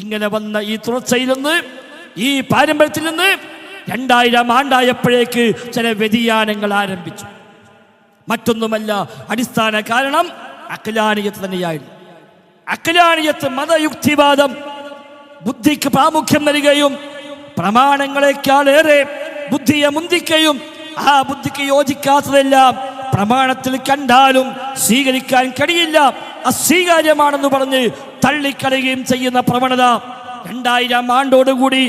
ഇങ്ങനെ വന്ന ഈ തുടർച്ചയിൽ നിന്ന് ഈ പാരമ്പര്യത്തിൽ നിന്ന് രണ്ടായിരം ആണ്ടായപ്പോഴേക്ക് ചില വ്യതിയാനങ്ങൾ ആരംഭിച്ചു. മറ്റൊന്നുമല്ല അടിസ്ഥാന കാരണം അഖിലാനിയത്ത് തന്നെയായിരുന്നു. അഖിലാനിയത്ത് മതയുക്തിവാദം ബുദ്ധിക്ക് പ്രാമുഖ്യം നൽകുകയും പ്രമാണങ്ങളെക്കാളേറെ ബുദ്ധിയെ മുന്തിക്കുകയും ആ ബുദ്ധിക്ക് യോജിക്കാത്തതെല്ലാം പ്രമാണത്തിൽ കണ്ടാലും സ്വീകരിക്കാൻ കഴിയില്ല. അസ്വീകാര്യമാണെന്ന് പറഞ്ഞ് തള്ളിക്കളയുകയും ചെയ്യുന്ന പ്രവണത രണ്ടായിരം ആണ്ടോടുകൂടി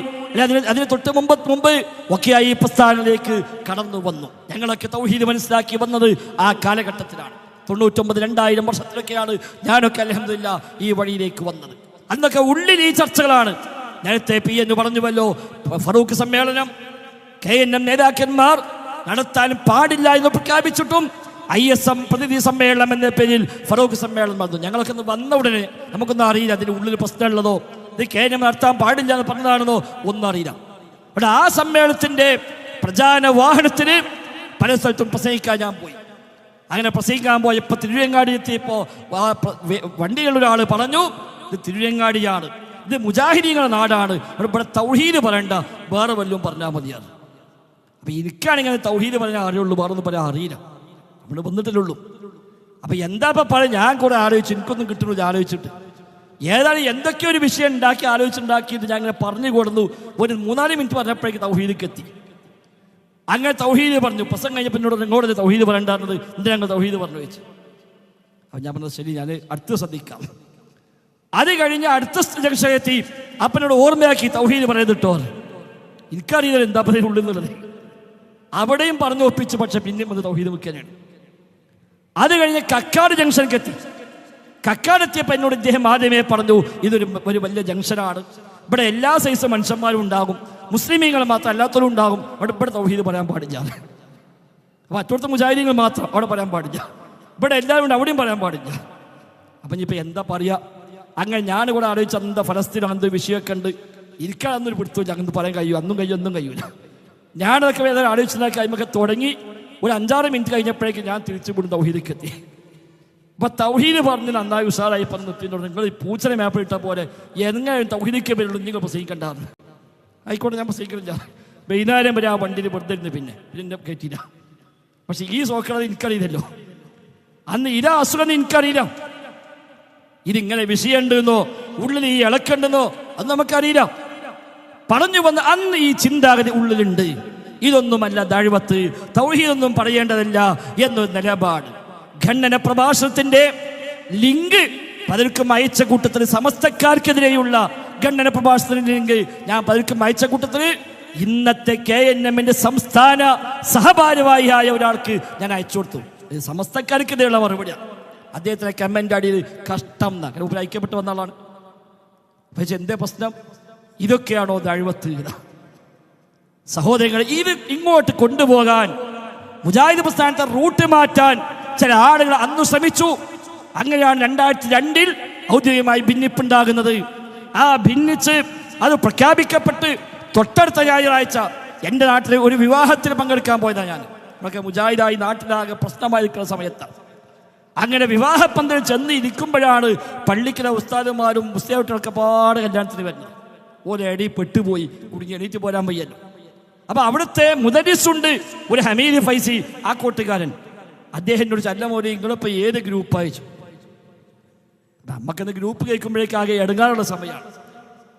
അതിന് അതിന് തൊട്ട് മുമ്പ് മുമ്പ് ഒക്കെയായി പ്രസ്ഥാനത്തിലേക്ക് കടന്നു വന്നു. ഞങ്ങളൊക്കെ തൗഹീദ് മനസ്സിലാക്കി വന്നത് ആ കാലഘട്ടത്തിലാണ്. തൊണ്ണൂറ്റൊമ്പത് രണ്ടായിരം വർഷത്തിലൊക്കെയാണ് ഞാനൊക്കെ അലഹമില്ല ഈ വഴിയിലേക്ക് വന്നത്. അന്നൊക്കെ ഉള്ളിൽ ഈ ചർച്ചകളാണ്. നേരത്തെ പി എന്ന് പറഞ്ഞുവല്ലോ ഫറൂഖ് സമ്മേളനം കെ എൻ എം നേതാക്കന്മാർ നടത്താൻ പാടില്ല എന്ന് പ്രഖ്യാപിച്ചിട്ടും ഐ എസ് എം പ്രതിനിധി സമ്മേളനം എന്ന പേരിൽ ഫറൂഖ് സമ്മേളനം വന്നു. ഞങ്ങൾക്കൊന്ന് വന്ന ഉടനെ നമുക്കൊന്നും അറിയില്ല അതിന്റെ ഉള്ളിൽ പ്രശ്നമുള്ളതോ ഇത് കേരളം നടത്താൻ പാടില്ല എന്ന് പറഞ്ഞതാണെന്നോ ഒന്നും അറിയില്ല. അവിടെ ആ സമ്മേളനത്തിന്റെ പ്രചാരണ വാഹനത്തിന് പല സ്ഥലത്തും പ്രസംഗിക്കാൻ ഞാൻ പോയി. അങ്ങനെ പ്രസംഗിക്കാൻ പോയപ്പോൾ തിരുവങ്ങാടി എത്തിയപ്പോൾ വണ്ടികളിലൊരാൾ പറഞ്ഞു ഇത് തിരുവങ്ങാടിയാണ് ഇത് മുജാഹിദീങ്ങളുടെ നാടാണ്. ഇവിടെ തൗഹീദ് പറയണ്ട വേറെ വല്ലതും പറഞ്ഞാൽ മതിയാണ് അപ്പം എനിക്കാണെങ്കിൽ തൗഹീദ് പറഞ്ഞാൽ അറിയുള്ളൂ വേറെ ഒന്നും പറയാൻ അറിയില്ല. നമ്മൾ വന്നിട്ടല്ലേ ഉള്ളൂ. അപ്പൊ എന്താ ഇപ്പൊ പറയാം ഞാൻ കുറെ ആലോചിച്ചു എനിക്കൊന്നും കിട്ടുന്നില്ല ആലോചിച്ചിട്ട്. ഏതാണ് എന്തൊക്കെ ഒരു വിഷയം ഉണ്ടാക്കി ആലോചിച്ചുണ്ടാക്കിയിട്ട് ഞാൻ അങ്ങനെ പറഞ്ഞു കൊടുന്നു ഒരു മൂന്നാൽ മിനിറ്റ് പറഞ്ഞപ്പോഴേക്ക് തൗഹീദിക്ക് എത്തി. അങ്ങനെ തൗഹീദ് പറഞ്ഞു. പ്രസംഗം കഴിഞ്ഞപ്പോൾ എന്നോട് നിങ്ങളോട് തൗഹീദ് പറയേണ്ടത് എന്തിനാ ഞങ്ങൾ തൗഹീദ് പറഞ്ഞു വെച്ചു? അപ്പം ഞാൻ പറഞ്ഞത് ശരി ഞാൻ അടുത്ത് ശ്രദ്ധിക്കാം. അത് കഴിഞ്ഞ് അടുത്ത എത്തി അപ്പനോട് ഓർമ്മയാക്കി തൗഹീദ് പറയുന്നിട്ടോ എനിക്കറിയില്ല എന്താ പറയുക ഉള്ളിന്നുള്ളത് അവിടെയും പറഞ്ഞു ഒപ്പിച്ചു പക്ഷെ പിന്നെയും അത് തൗഹീദ് വെക്കാനാണ് അത് കഴിഞ്ഞ് കക്കാട് ജംഗ്ഷനിലേക്ക് എത്തി കക്കാട് എത്തിയപ്പോൾ എന്നോട് ഇദ്ദേഹം ആദ്യമേ പറഞ്ഞു ഇതൊരു ഒരു വലിയ ജംഗ്ഷനാണ്. ഇവിടെ എല്ലാ സൈസ് മനുഷ്യന്മാരും ഉണ്ടാകും. മുസ്ലിമീങ്ങൾ മാത്രം അല്ലാത്തവരും ഉണ്ടാകും. അവിടെ ഇവിടെ തൗഹീദ് പറയാൻ പാടില്ല. അപ്പോൾ അറ്റോടത്ത് മുജാഹിദീങ്ങൾ മാത്രം അവിടെ പറയാൻ പാടില്ല. ഇവിടെ എല്ലാവരും ഉണ്ട് അവിടെയും പറയാൻ പാടില്ല. അപ്പം ഇനിയിപ്പോൾ എന്താ പറയുക അങ്ങനെ ഞാൻ കൂടെ ആലോചിച്ച എന്താ ഫലസ്തീൻ അന്ത് വിഷയമൊക്കെ ഉണ്ട്. ഇരിക്കാൻ അന്നൊരു പിടുത്തില്ല അങ്ങനെ പറയാൻ കഴിയും. അന്നും കഴിയും ഒന്നും കഴിയൂല. ഞാനതൊക്കെ വേദന ആലോചിച്ചതൊക്കെ അതിമൊക്കെ തുടങ്ങി. ഒരു അഞ്ചാറ് മിനിറ്റ് കഴിഞ്ഞപ്പോഴേക്കും ഞാൻ തിരിച്ചു വിടും തൗഹീദിക്ക് എത്തി. അപ്പൊ തൗഹീദ് പറഞ്ഞ് നന്നായി ഉഷാറായി പറഞ്ഞു നിർത്തിയിട്ടുണ്ട് നിങ്ങൾ ഈ പൂച്ചനെ മാപ്പ് ഇട്ട പോലെ എങ്ങനെയും തൗഹീദിക്ക് വരുള്ളൂ നിങ്ങൾ പ്രസംഗിക്കണ്ടാന്ന്. ആയിക്കോട്ടെ ഞാൻ പ്രസംഗിക്കുന്നില്ല. വൈകുന്നേരം വരെ ആ വണ്ടിയിൽ വെറുതെ ഇരുന്ന് പിന്നെ പിന്നെ കയറ്റിയില്ല പക്ഷെ ഈ സോക്കണത് എനിക്കറിയില്ലല്ലോ. അന്ന് ഇതാ അസുഖം എനിക്കറിയില്ല. ഇതിങ്ങനെ വിഷയമുണ്ടെന്നോ ഉള്ളിൽ ഈ ഇളക്കുണ്ടെന്നോ അത് നമുക്കറിയില്ല. പറഞ്ഞു വന്ന അന്ന് ഈ ചിന്താഗതി ഉള്ളിലുണ്ട്. ഇതൊന്നുമല്ല ദഴിവത്ത് തൗഹീദൊന്നും പറയേണ്ടതല്ല എന്നൊരു നിലപാട്. ഖണ്ഡന പ്രഭാഷണത്തിന്റെ ലിങ്ക് പലർക്കും അയച്ച കൂട്ടത്തിൽ സമസ്തക്കാർക്കെതിരെയുള്ള ഖണ്ഡന പ്രഭാഷണത്തിന്റെ ലിങ്ക് ഞാൻ പലർക്കും അയച്ച കൂട്ടത്തിൽ. ഇന്നത്തെ കെ എൻ എമ്മിന്റെ സംസ്ഥാന സഹഭാരവാഹിയായ ഒരാൾക്ക് ഞാൻ അയച്ചു കൊടുത്തു. ഇത് സമസ്തക്കാർക്കെതിരെയുള്ള മറുപടിയാണ്. അദ്ദേഹത്തിന് കമന്റ് അടിയിൽ കഷ്ടം എന്നാണ്. ഐക്യപ്പെട്ട് വന്ന ആളാണ്. പക്ഷെ എന്തേ പ്രശ്നം? ഇതൊക്കെയാണോ ദഴിവത്ത് സഹോദരങ്ങൾ ഇത് ഇങ്ങോട്ട് കൊണ്ടുപോകാൻ മുജാഹിദ് പ്രസ്ഥാനത്തെ റൂട്ട് മാറ്റാൻ ചില ആളുകൾ അന്ന് ശ്രമിച്ചു. അങ്ങനെയാണ് രണ്ടായിരത്തി രണ്ടിൽ ഔദ്യോഗികമായി ഭിന്നിപ്പുണ്ടാകുന്നത്. ആ ഭിന്നിച്ച് അത് പ്രഖ്യാപിക്കപ്പെട്ട് തൊട്ടടുത്ത ഞായറാഴ്ച എന്റെ നാട്ടിലെ ഒരു വിവാഹത്തിന് പങ്കെടുക്കാൻ പോയതാണ് ഞാൻ. നമുക്ക് മുജാഹിദായി നാട്ടിലാകെ പ്രശ്നമായിരിക്കുന്ന സമയത്താണ് അങ്ങനെ വിവാഹപ്പന്തൽ ചെന്ന് ഇരിക്കുമ്പോഴാണ് പള്ളിക്കിലെ ഉസ്താദുമാരും കുട്ടികളൊക്കെ പാട് കല്യാണത്തിന് വരുന്നത്. ഒരടി പെട്ടുപോയി കുടുങ്ങി എണീറ്റ് പോരാൻ വയ്യല്ലോ. അപ്പൊ അവിടുത്തെ മുദരിസുണ്ട് ഒരു ഹമീദ് ഫൈസി ആ കൂട്ടുകാരൻ. അദ്ദേഹത്തിനോട് ചല്ലമോലി നിങ്ങളിപ്പോ ഏത് ഗ്രൂപ്പ് അയച്ചു? നമുക്കെന്ന് ഗ്രൂപ്പ് കേൾക്കുമ്പോഴേക്കാകെ എടുങ്ങാനുള്ള സമയമാണ്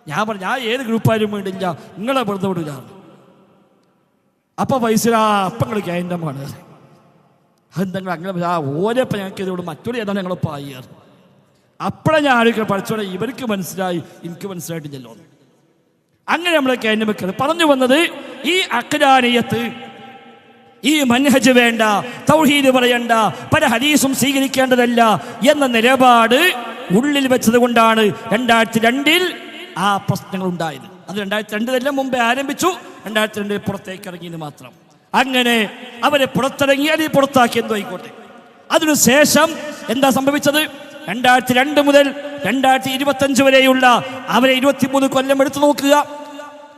ഞാൻ പറഞ്ഞു ഞാൻ ഏത് ഗ്രൂപ്പായാലും വേണ്ടില്ല നിങ്ങളെ വെറുതെ വിടില്ല അപ്പൊ പൈസ അപ്പം നിങ്ങൾ കേന്ദ്രമാണ് അതെന്താ അങ്ങനെ ആ ഓരപ്പം ഞങ്ങൾക്ക് ഇതോട് മറ്റൊരു ഏതാണ് ഞങ്ങൾ പായ്യാറ് അപ്പോഴാണ് ഞാൻ ആലോചിക്കണം പഠിച്ചോടെ ഇവർക്ക് മനസ്സിലായി എനിക്ക് മനസ്സിലായിട്ടില്ലല്ലോ. അങ്ങനെ നമ്മളെ കഴിഞ്ഞു വെക്കുന്നത്. പറഞ്ഞു വന്നത് ഈ അക്രാനീയത്ത് ഈ മൻഹജ് വേണ്ട തൗഹീദ് പറയണ്ട പല ഹദീസും സ്വീകരിക്കേണ്ടതല്ല എന്ന നിലപാട് ഉള്ളിൽ വെച്ചത് കൊണ്ടാണ് രണ്ടായിരത്തി രണ്ടിൽ ആ പ്രശ്നങ്ങൾ ഉണ്ടായത് അത് രണ്ടായിരത്തി രണ്ടിലെല്ലാം മുമ്പേ ആരംഭിച്ചു രണ്ടായിരത്തി രണ്ടിൽ പുറത്തേക്ക് ഇറങ്ങിയത് മാത്രം. അങ്ങനെ അവരെ പുറത്തിറങ്ങി അല്ലെങ്കിൽ പുറത്താക്കി എന്തോ ആയിക്കോട്ടെ. അതിനുശേഷം എന്താ സംഭവിച്ചത്? രണ്ടായിരത്തി രണ്ട് മുതൽ രണ്ടായിരത്തി ഇരുപത്തി അഞ്ച് വരെയുള്ള അവരെ ഇരുപത്തിമൂന്ന് കൊല്ലം എടുത്തു നോക്കുക.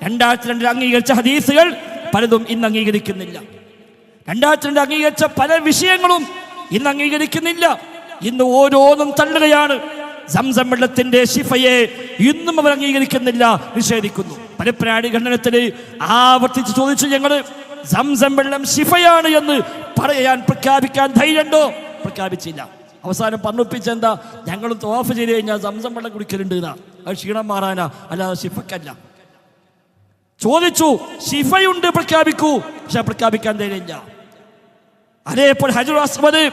രണ്ടായിരത്തി രണ്ടിൽ അംഗീകരിച്ച ഹദീസുകൾ പലതും ഇന്ന് അംഗീകരിക്കുന്നില്ല. രണ്ടായിരത്തി രണ്ട് അംഗീകരിച്ച പല വിഷയങ്ങളും ഇന്ന് അംഗീകരിക്കുന്നില്ല. ഇന്ന് ഓരോന്നും തള്ളുകയാണ്. സംസം വെള്ളത്തിന്റെ ശിഫയെ ഇന്നും അവർ അംഗീകരിക്കുന്നില്ല നിഷേധിക്കുന്നു. പല പ്രാണി ഖണ്ഡനത്തിൽ ആവർത്തിച്ച് ചോദിച്ചു ഞങ്ങൾ സംസം വെള്ളം ശിഫയാണ് എന്ന് പറയാൻ പ്രഖ്യാപിക്കാൻ ധൈര്യമുണ്ടോ? പ്രഖ്യാപിച്ചില്ല. അവസാനം പറഞ്ഞൊപ്പിച്ചെന്താ? ഞങ്ങൾ തോഫ് ചെയ്ത് കഴിഞ്ഞാൽ സംസം വെള്ളം കുടിക്കലുണ്ട് എന്നാ. അത് ക്ഷീണം മാറാനാ അല്ലാതെ ശിഫക്കല്ല. ചോദിച്ചു ശിഫയുണ്ട് പ്രഖ്യാപിക്കൂ. പക്ഷെ പ്രഖ്യാപിക്കാൻ ധൈര്യമില്ല അതേപോലെ ഹജുർ അസ്മദ്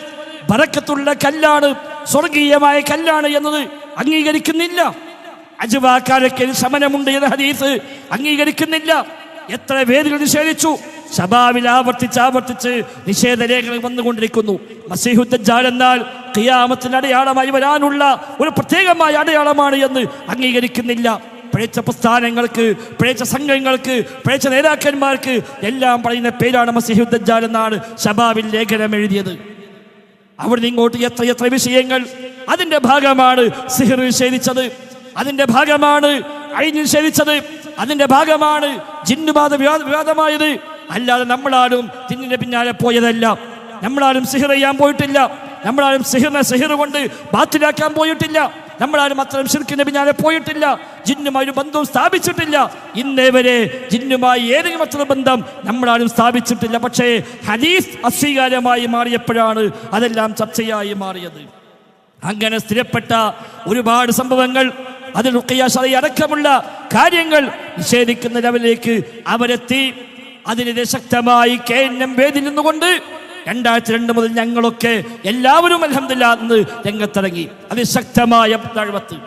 ബറക്കത്തുള്ള കല്ലാണ് സ്വർഗീയമായ കല്ലാണ് എന്നത് അംഗീകരിക്കുന്നില്ല. അജുവാക്കാരൊക്കെ ശമനമുണ്ട് എന്ന ഹദീസ് അംഗീകരിക്കുന്നില്ല. എത്ര വേദികൾ നിഷേധിച്ചു. സഭാവിൽ ആവർത്തിച്ച് ആവർത്തിച്ച് നിഷേധരേഖകൾ വന്നുകൊണ്ടിരിക്കുന്നു. മസീഹുദ്ദാൽ എന്നാൽ ഖിയാമത്തിന്റെ അടയാളമായി വരാനുള്ള ഒരു പ്രത്യേകമായ അടയാളമാണ് എന്ന് അംഗീകരിക്കുന്നില്ല. പിഴച്ച പ്രസ്ഥാനങ്ങൾക്ക് പിഴച്ച സംഘങ്ങൾക്ക് പിഴച്ച നേതാക്കന്മാർക്ക് എല്ലാം പറയുന്ന പേരാണ് മസിഹുദ്ദാൽ എന്നാണ് ഷബാബിൽ ലേഖനം എഴുതിയത്. അവിടുന്ന് ഇങ്ങോട്ട് എത്ര എത്ര വിഷയങ്ങൾ അതിന്റെ ഭാഗമാണ് സിഹിർ നിഷേധിച്ചത്. അതിന്റെ ഭാഗമാണ് അഴിഞ്ഞ് നിഷേധിച്ചത്. അതിന്റെ ഭാഗമാണ് ജിന്നുബാധ വിവാദ വിവാദമായത് അല്ലാതെ നമ്മളാരും തിന്നിന്റെ പിന്നാലെ പോയതല്ല. നമ്മളാരും സിഹിർ ചെയ്യാൻ പോയിട്ടില്ല. നമ്മളാരും സിഹിറിനെ സിഹിർ കൊണ്ട് ബാത്തിലാക്കാൻ പോയിട്ടില്ല. നമ്മളാരും അത്തരം ഷിർക്കിന്റെ പിന്നാലെ പോയിട്ടില്ല. ജിന്നുമായി ഒരു ബന്ധവും സ്ഥാപിച്ചിട്ടില്ല. ഇന്നേ വരെ ജിന്നുമായി ഏതെങ്കിലും അത്ര ബന്ധം നമ്മളാരും സ്ഥാപിച്ചിട്ടില്ല. പക്ഷേ ഹദീസ് അസ്വീകാര്യമായി മാറിയപ്പോഴാണ് അതെല്ലാം ചർച്ചയായി മാറിയത്. അങ്ങനെ സ്ഥിരപ്പെട്ട ഒരുപാട് സംഭവങ്ങൾ അതിൽ ശറഈ അടക്കമുള്ള കാര്യങ്ങൾ നിഷേധിക്കുന്ന ലെവലിലേക്ക് അവരെത്തി. അതിനെതിരെ ശക്തമായി കെ എൻ എം വേദിയിൽ നിന്നുകൊണ്ട് രണ്ടായിരത്തി രണ്ട് മുതൽ ഞങ്ങളൊക്കെ എല്ലാവരും അലഹമില്ല എന്ന് രംഗത്തിറങ്ങി. അതിശക്തമായ ദഴവത്ത്.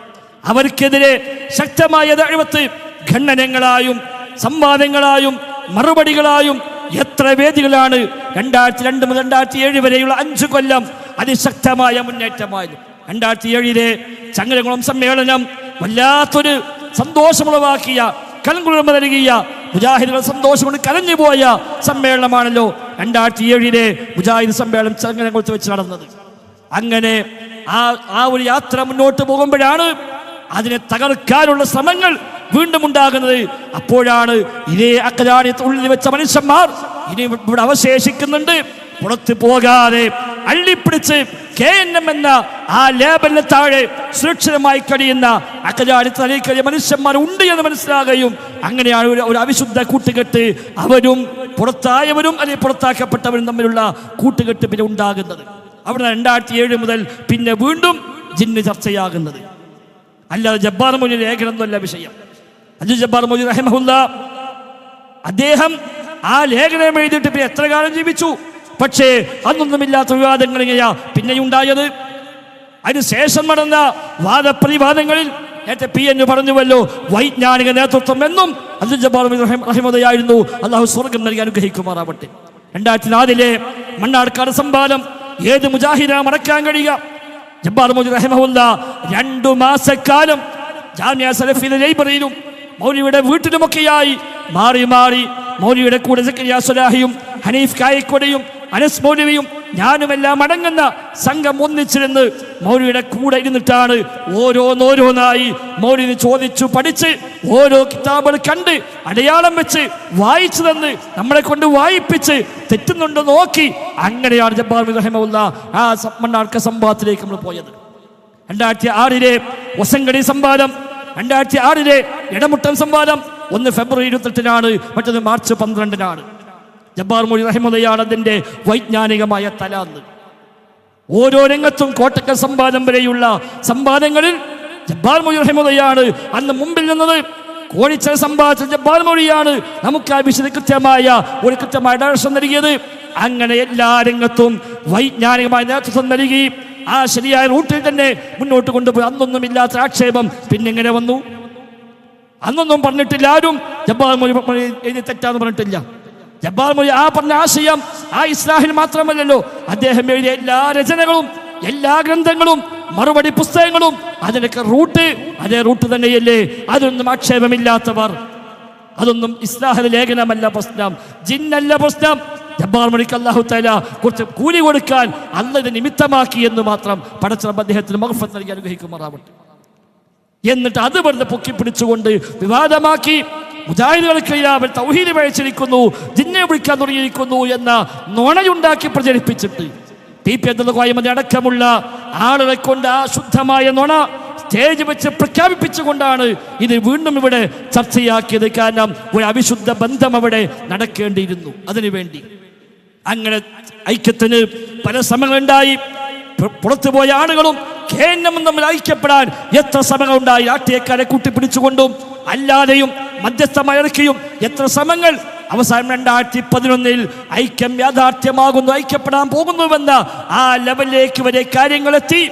അവർക്കെതിരെ ശക്തമായ ദഴവത്ത്. ഖണ്ഡനങ്ങളായും സംവാദങ്ങളായും മറുപടികളായും എത്ര വേദികളാണ്. രണ്ടായിരത്തി രണ്ട് മുതൽ രണ്ടായിരത്തി ഏഴ് വരെയുള്ള അഞ്ചു കൊല്ലം അതിശക്തമായ മുന്നേറ്റമായിരുന്നു. രണ്ടായിരത്തി ഏഴിലെ ചങ്ങരകുളം സമ്മേളനം വല്ലാത്തൊരു സന്തോഷമുളവാക്കിയ കലങ്കുളിർമ നൽകിയ മുജാഹിദുകൾ സന്തോഷം കൊണ്ട് കലഞ്ഞുപോയ സമ്മേളനമാണല്ലോ രണ്ടായിരത്തി ഏഴിലെ മുജാഹിദ് സമ്മേളനം ചങ്ങരകുളത്ത് വെച്ച് നടന്നത്. അങ്ങനെ ആ ആ ഒരു യാത്ര മുന്നോട്ട് പോകുമ്പോഴാണ് അതിനെ തകർക്കാനുള്ള ശ്രമങ്ങൾ വീണ്ടും ഉണ്ടാകുന്നത്. അപ്പോഴാണ് ഇതേ അക്കലാണിയത്ത് ഉള്ളിൽ വെച്ച മനുഷ്യന്മാർ ഇനി ഇവിടെ അവശേഷിക്കുന്നുണ്ട്. പുറത്തു പോകാതെ അള്ളിപ്പിടിച്ച് കെ എൻ എം എന്ന ആ ലേബലിന് താഴെ സുരക്ഷിതമായി കഴിയുന്ന അക്കലാടി തലയിൽ കഴിയ മനുഷ്യന്മാർ ഉണ്ട് എന്ന് മനസ്സിലാകുകയും അങ്ങനെയാണ് ഒരു ഒരു അവിശുദ്ധ കൂട്ടുകെട്ട് അവരും പുറത്തായവരും അല്ലെങ്കിൽ പുറത്താക്കപ്പെട്ടവരും തമ്മിലുള്ള കൂട്ടുകെട്ട് പിന്നെ ഉണ്ടാകുന്നത്. അവിടെ രണ്ടായിരത്തി ഏഴ് മുതൽ പിന്നെ വീണ്ടും ജിന്ന് ചർച്ചയാകുന്നത്. അല്ലാതെ ജബ്ബാർ മൊഴി ലേഖനമൊന്നുമല്ല വിഷയം. അജു ജബ്ബാർ മൊഴി റഹ്മുല്ല അദ്ദേഹം ആ ലേഖനം എഴുതിയിട്ട് പിന്നെ എത്ര കാലം ജീവിച്ചു? പക്ഷേ അന്നൊന്നുമില്ലാത്ത വിവാദങ്ങൾ ഇങ്ങനെയാ പിന്നെ ഉണ്ടായത്. അതിനുശേഷം നടന്ന വാദപ്രതിവാദങ്ങളിൽ നേരത്തെ പി എന്ന് പറഞ്ഞുവല്ലോ വൈജ്ഞാനിക നേതൃത്വം എന്നും അബ്ദുൽ ജബ്ബാർ റഹിമതയായിരുന്നു. അള്ളാഹു സ്വർഗം നൽകി അനുഗ്രഹിക്കുമാറാവട്ടെ. രണ്ടായിരത്തി നാലിലെ മണ്ണാർക്കാട് സംവാദം ഏത് മുജാഹിദ മടക്കാൻ കഴിയുക? ജബ്ബാർ മുജി റഹിമഹുല്ല രണ്ടു മാസക്കാലം ജാമ്യ സലഫിലെ ലൈബ്രറിയിലും മൗലിയുടെ വീട്ടിലുമൊക്കെയായി മാറി മാറി മൗലിയുടെ കൂടെ സക്കരിയ സുലാഹിയും ഹനീഫ് കായക്കൊടയും അനസ് മൗലവിയും ഞാനുമെല്ലാം അടങ്ങുന്ന സംഘം ഒന്നിച്ചിരുന്ന് മൗര്യയുടെ കൂടെ ഇരുന്നിട്ടാണ് ഓരോന്നോരോന്നായി മൗര്യന് ചോദിച്ചു പഠിച്ച് ഓരോ കിതാബുകൾ കണ്ട് അടയാളം വെച്ച് വായിച്ചു തന്ന് നമ്മളെ കൊണ്ട് വായിപ്പിച്ച് തെറ്റുന്നുണ്ടോ നോക്കി അങ്ങനെയാണ് ജബ്ബാർ ഇബ്രാഹിമുള്ള ആ സമ്മണ്ണാർക്ക മണ്ണാർക്ക സംഭവത്തിലേക്ക് നമ്മൾ പോയത്. രണ്ടായിരത്തി ആറിലെ വസങ്കടി സംവാദം രണ്ടായിരത്തി ആറിലെ ഇടമുട്ടം സംവാദം ഒന്ന് ഫെബ്രുവരി ഇരുപത്തെട്ടിനാണ് മറ്റൊന്ന് മാർച്ച് പന്ത്രണ്ടിനാണ്. ജബ്ബാർ മൊഴി റഹിമതയാണ് അതിന്റെ വൈജ്ഞാനികമായ തലാന്ന് ഓരോ രംഗത്തും കോട്ടക്കൽ സമ്പാദം വരെയുള്ള സമ്പാദങ്ങളിൽ ജബ്ബാർ മൊഴി റഹിമതയാണ് അന്ന് മുമ്പിൽ നിന്നത് കോഴിച്ചൽ സമ്പാദിച്ച ജബ്ബാർ മൊഴിയാണ്. നമുക്ക് ആ വിശദ കൃത്യമായ ഒരു കൃത്യമായ ഡയറക്ഷൻ നൽകിയത്. അങ്ങനെ എല്ലാ രംഗത്തും വൈജ്ഞാനികമായ നേതൃത്വം നൽകി. ആ ശരിയായ റൂട്ടിൽ തന്നെ മുന്നോട്ട് കൊണ്ടുപോയി. അന്നൊന്നും ഇല്ലാത്ത ആക്ഷേപം പിന്നെങ്ങനെ വന്നു? അന്നൊന്നും പറഞ്ഞിട്ടില്ല ആരും. ജബ്ബാർ മൊഴി എഴുതി തെറ്റാന്ന് പറഞ്ഞിട്ടില്ല. ജബ്ബാർ മൊഴി ആ പറഞ്ഞ ആശയം ആ ഇസ്ലാഹിൽ മാത്രമല്ലല്ലോ. അദ്ദേഹം എഴുതിയ എല്ലാ രചനകളും എല്ലാ ഗ്രന്ഥങ്ങളും മറുപടി പുസ്തകങ്ങളും അതിനൊക്കെ റൂട്ട് അതേ റൂട്ട് തന്നെയല്ലേ. അതൊന്നും ആക്ഷേപമില്ലാത്തവർ. അതൊന്നും ഇസ്ലാഹിലെ ലേഖനമല്ല പ്രശ്നം. ജിന്നല്ല പ്രശ്നം. ജബ്ബാർ മണിക്ക് അള്ളാഹു തല കുറച്ച് കൂലി കൊടുക്കാൻ അല്ലത് നിമിത്തമാക്കി എന്ന് മാത്രം പടച്ചറബ് അദ്ദേഹത്തിന് മഹഫത്ത് നൽകി അനുഗ്രഹിക്കുമാറാവട്ടെ. എന്നിട്ട് അത് വെറുതെ പൊക്കി പിടിച്ചുകൊണ്ട് വിവാദമാക്കി മുജാഹിദുകൾക്കിടയിൽ അവർ തൗഹീദ് പഴച്ചിരിക്കുന്നു ജിന്നെ വിളിക്കാൻ തുടങ്ങിയിരിക്കുന്നു എന്ന നുണയുണ്ടാക്കി പ്രചരിപ്പിച്ചിട്ട് ടി പി അബ്ദുൽ കോയമതി അടക്കമുള്ള ആളുകളെ കൊണ്ട് ആ ശുദ്ധമായ നുണ സ്റ്റേജ് വെച്ച് പ്രഖ്യാപിപ്പിച്ചുകൊണ്ടാണ് ഇത് വീണ്ടും ഇവിടെ ചർച്ചയാക്കിയത്. കാരണം ഒരു അവിശുദ്ധ ബന്ധം അവിടെ നടക്കേണ്ടിയിരുന്നു. അതിനുവേണ്ടി അങ്ങനെ ഐക്യത്തിന് പല ശ്രമങ്ങളുണ്ടായി. പുറത്തുപോയ ആളുകളും കേന്ദ്രവും തമ്മിൽ ഐക്യപ്പെടാൻ എത്ര ശ്രമങ്ങളുണ്ടായി. രാഷ്ട്രീയക്കാരെ കൂട്ടിപ്പിടിച്ചുകൊണ്ടും അല്ലാതെയും മധ്യസ്ഥമയർക്കിയും എത്ര ശ്രമങ്ങൾ അവസാനം രണ്ടായിരത്തി പതിനൊന്നിൽ ഐക്യം യാഥാർത്ഥ്യമാകുന്നു ഐക്യപ്പെടാൻ പോകുന്നുവെന്ന ആ ലെവലിലേക്ക് വരെ കാര്യങ്ങളെത്തി.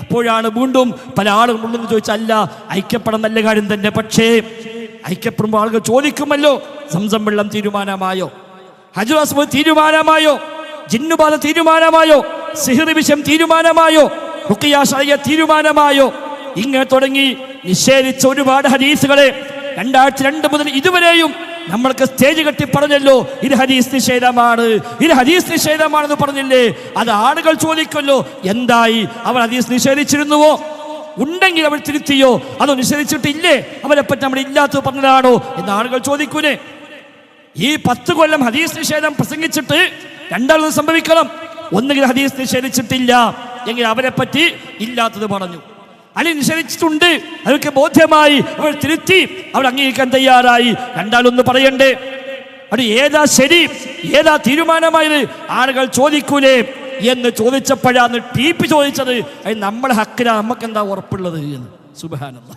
അപ്പോഴാണ് വീണ്ടും പല ആളുകൾ ഉള്ളെന്ന് ചോദിച്ചല്ല ഐക്യപ്പെടാൻ നല്ല കാര്യം തന്നെ പക്ഷേ ഐക്യപ്പെടുമ്പോൾ ആളുകൾ ചോദിക്കുമല്ലോ സംസം വെള്ളം തീരുമാനമായോ? ഹജുവാസ് തീരുമാനമായോ? ജിന്നുബാധ തീരുമാനമായോ? സിഹിറി വിഷം തീരുമാനമായോ? റുക്കിയാശയ തീരുമാനമായോ? ഇങ്ങനെ തുടങ്ങി നിഷേധിച്ച ഒരുപാട് ഹദീസുകളെ രണ്ടായിരത്തി രണ്ട് മുതൽ ഇതുവരെയും നമ്മൾക്ക് സ്റ്റേജ് കെട്ടി പറഞ്ഞല്ലോ ഇത് ഹദീസ് നിഷേധമാണ് ഇത് ഹദീസ് നിഷേധമാണെന്ന് പറഞ്ഞില്ലേ? അത് ആളുകൾ ചോദിക്കല്ലോ എന്തായി? അവർ ഹദീസ് നിഷേധിച്ചിരുന്നുവോ? ഉണ്ടെങ്കിൽ അവർ തിരുത്തിയോ? അതോ നിഷേധിച്ചിട്ടില്ലേ? അവരെ പറ്റി നമ്മൾ ഇല്ലാത്തത് പറഞ്ഞതാണോ? എന്ന് ആളുകൾ ചോദിക്കൂലേ. ഈ പത്ത് കൊല്ലം ഹദീസ് നിഷേധം പ്രസംഗിച്ചിട്ട് രണ്ടാമത് സംഭവിക്കണം. ഒന്നുകിൽ ഹദീസ് നിഷേധിച്ചിട്ടില്ല എങ്കിൽ അവരെ പറ്റി ഇല്ലാത്തത് പറഞ്ഞു. അല്ലെങ്കിൽ നിഷേധിച്ചിട്ടുണ്ട് അവർക്ക് ബോധ്യമായി അവൾ തിരുത്തി അവൾ അംഗീകരിക്കാൻ തയ്യാറായി. രണ്ടാലൊന്ന് പറയണ്ടേ? അത് ഏതാ ശരി? ഏതാ തീരുമാനമായത്? ആളുകൾ ചോദിക്കൂലേ? എന്ന് ചോദിച്ചപ്പോഴാണ് ടി പി ചോദിച്ചത് അത് നമ്മളെ ഹക്കില നമുക്ക് എന്താ ഉറപ്പുള്ളത്? എന്ന്. സുബാനന്ദ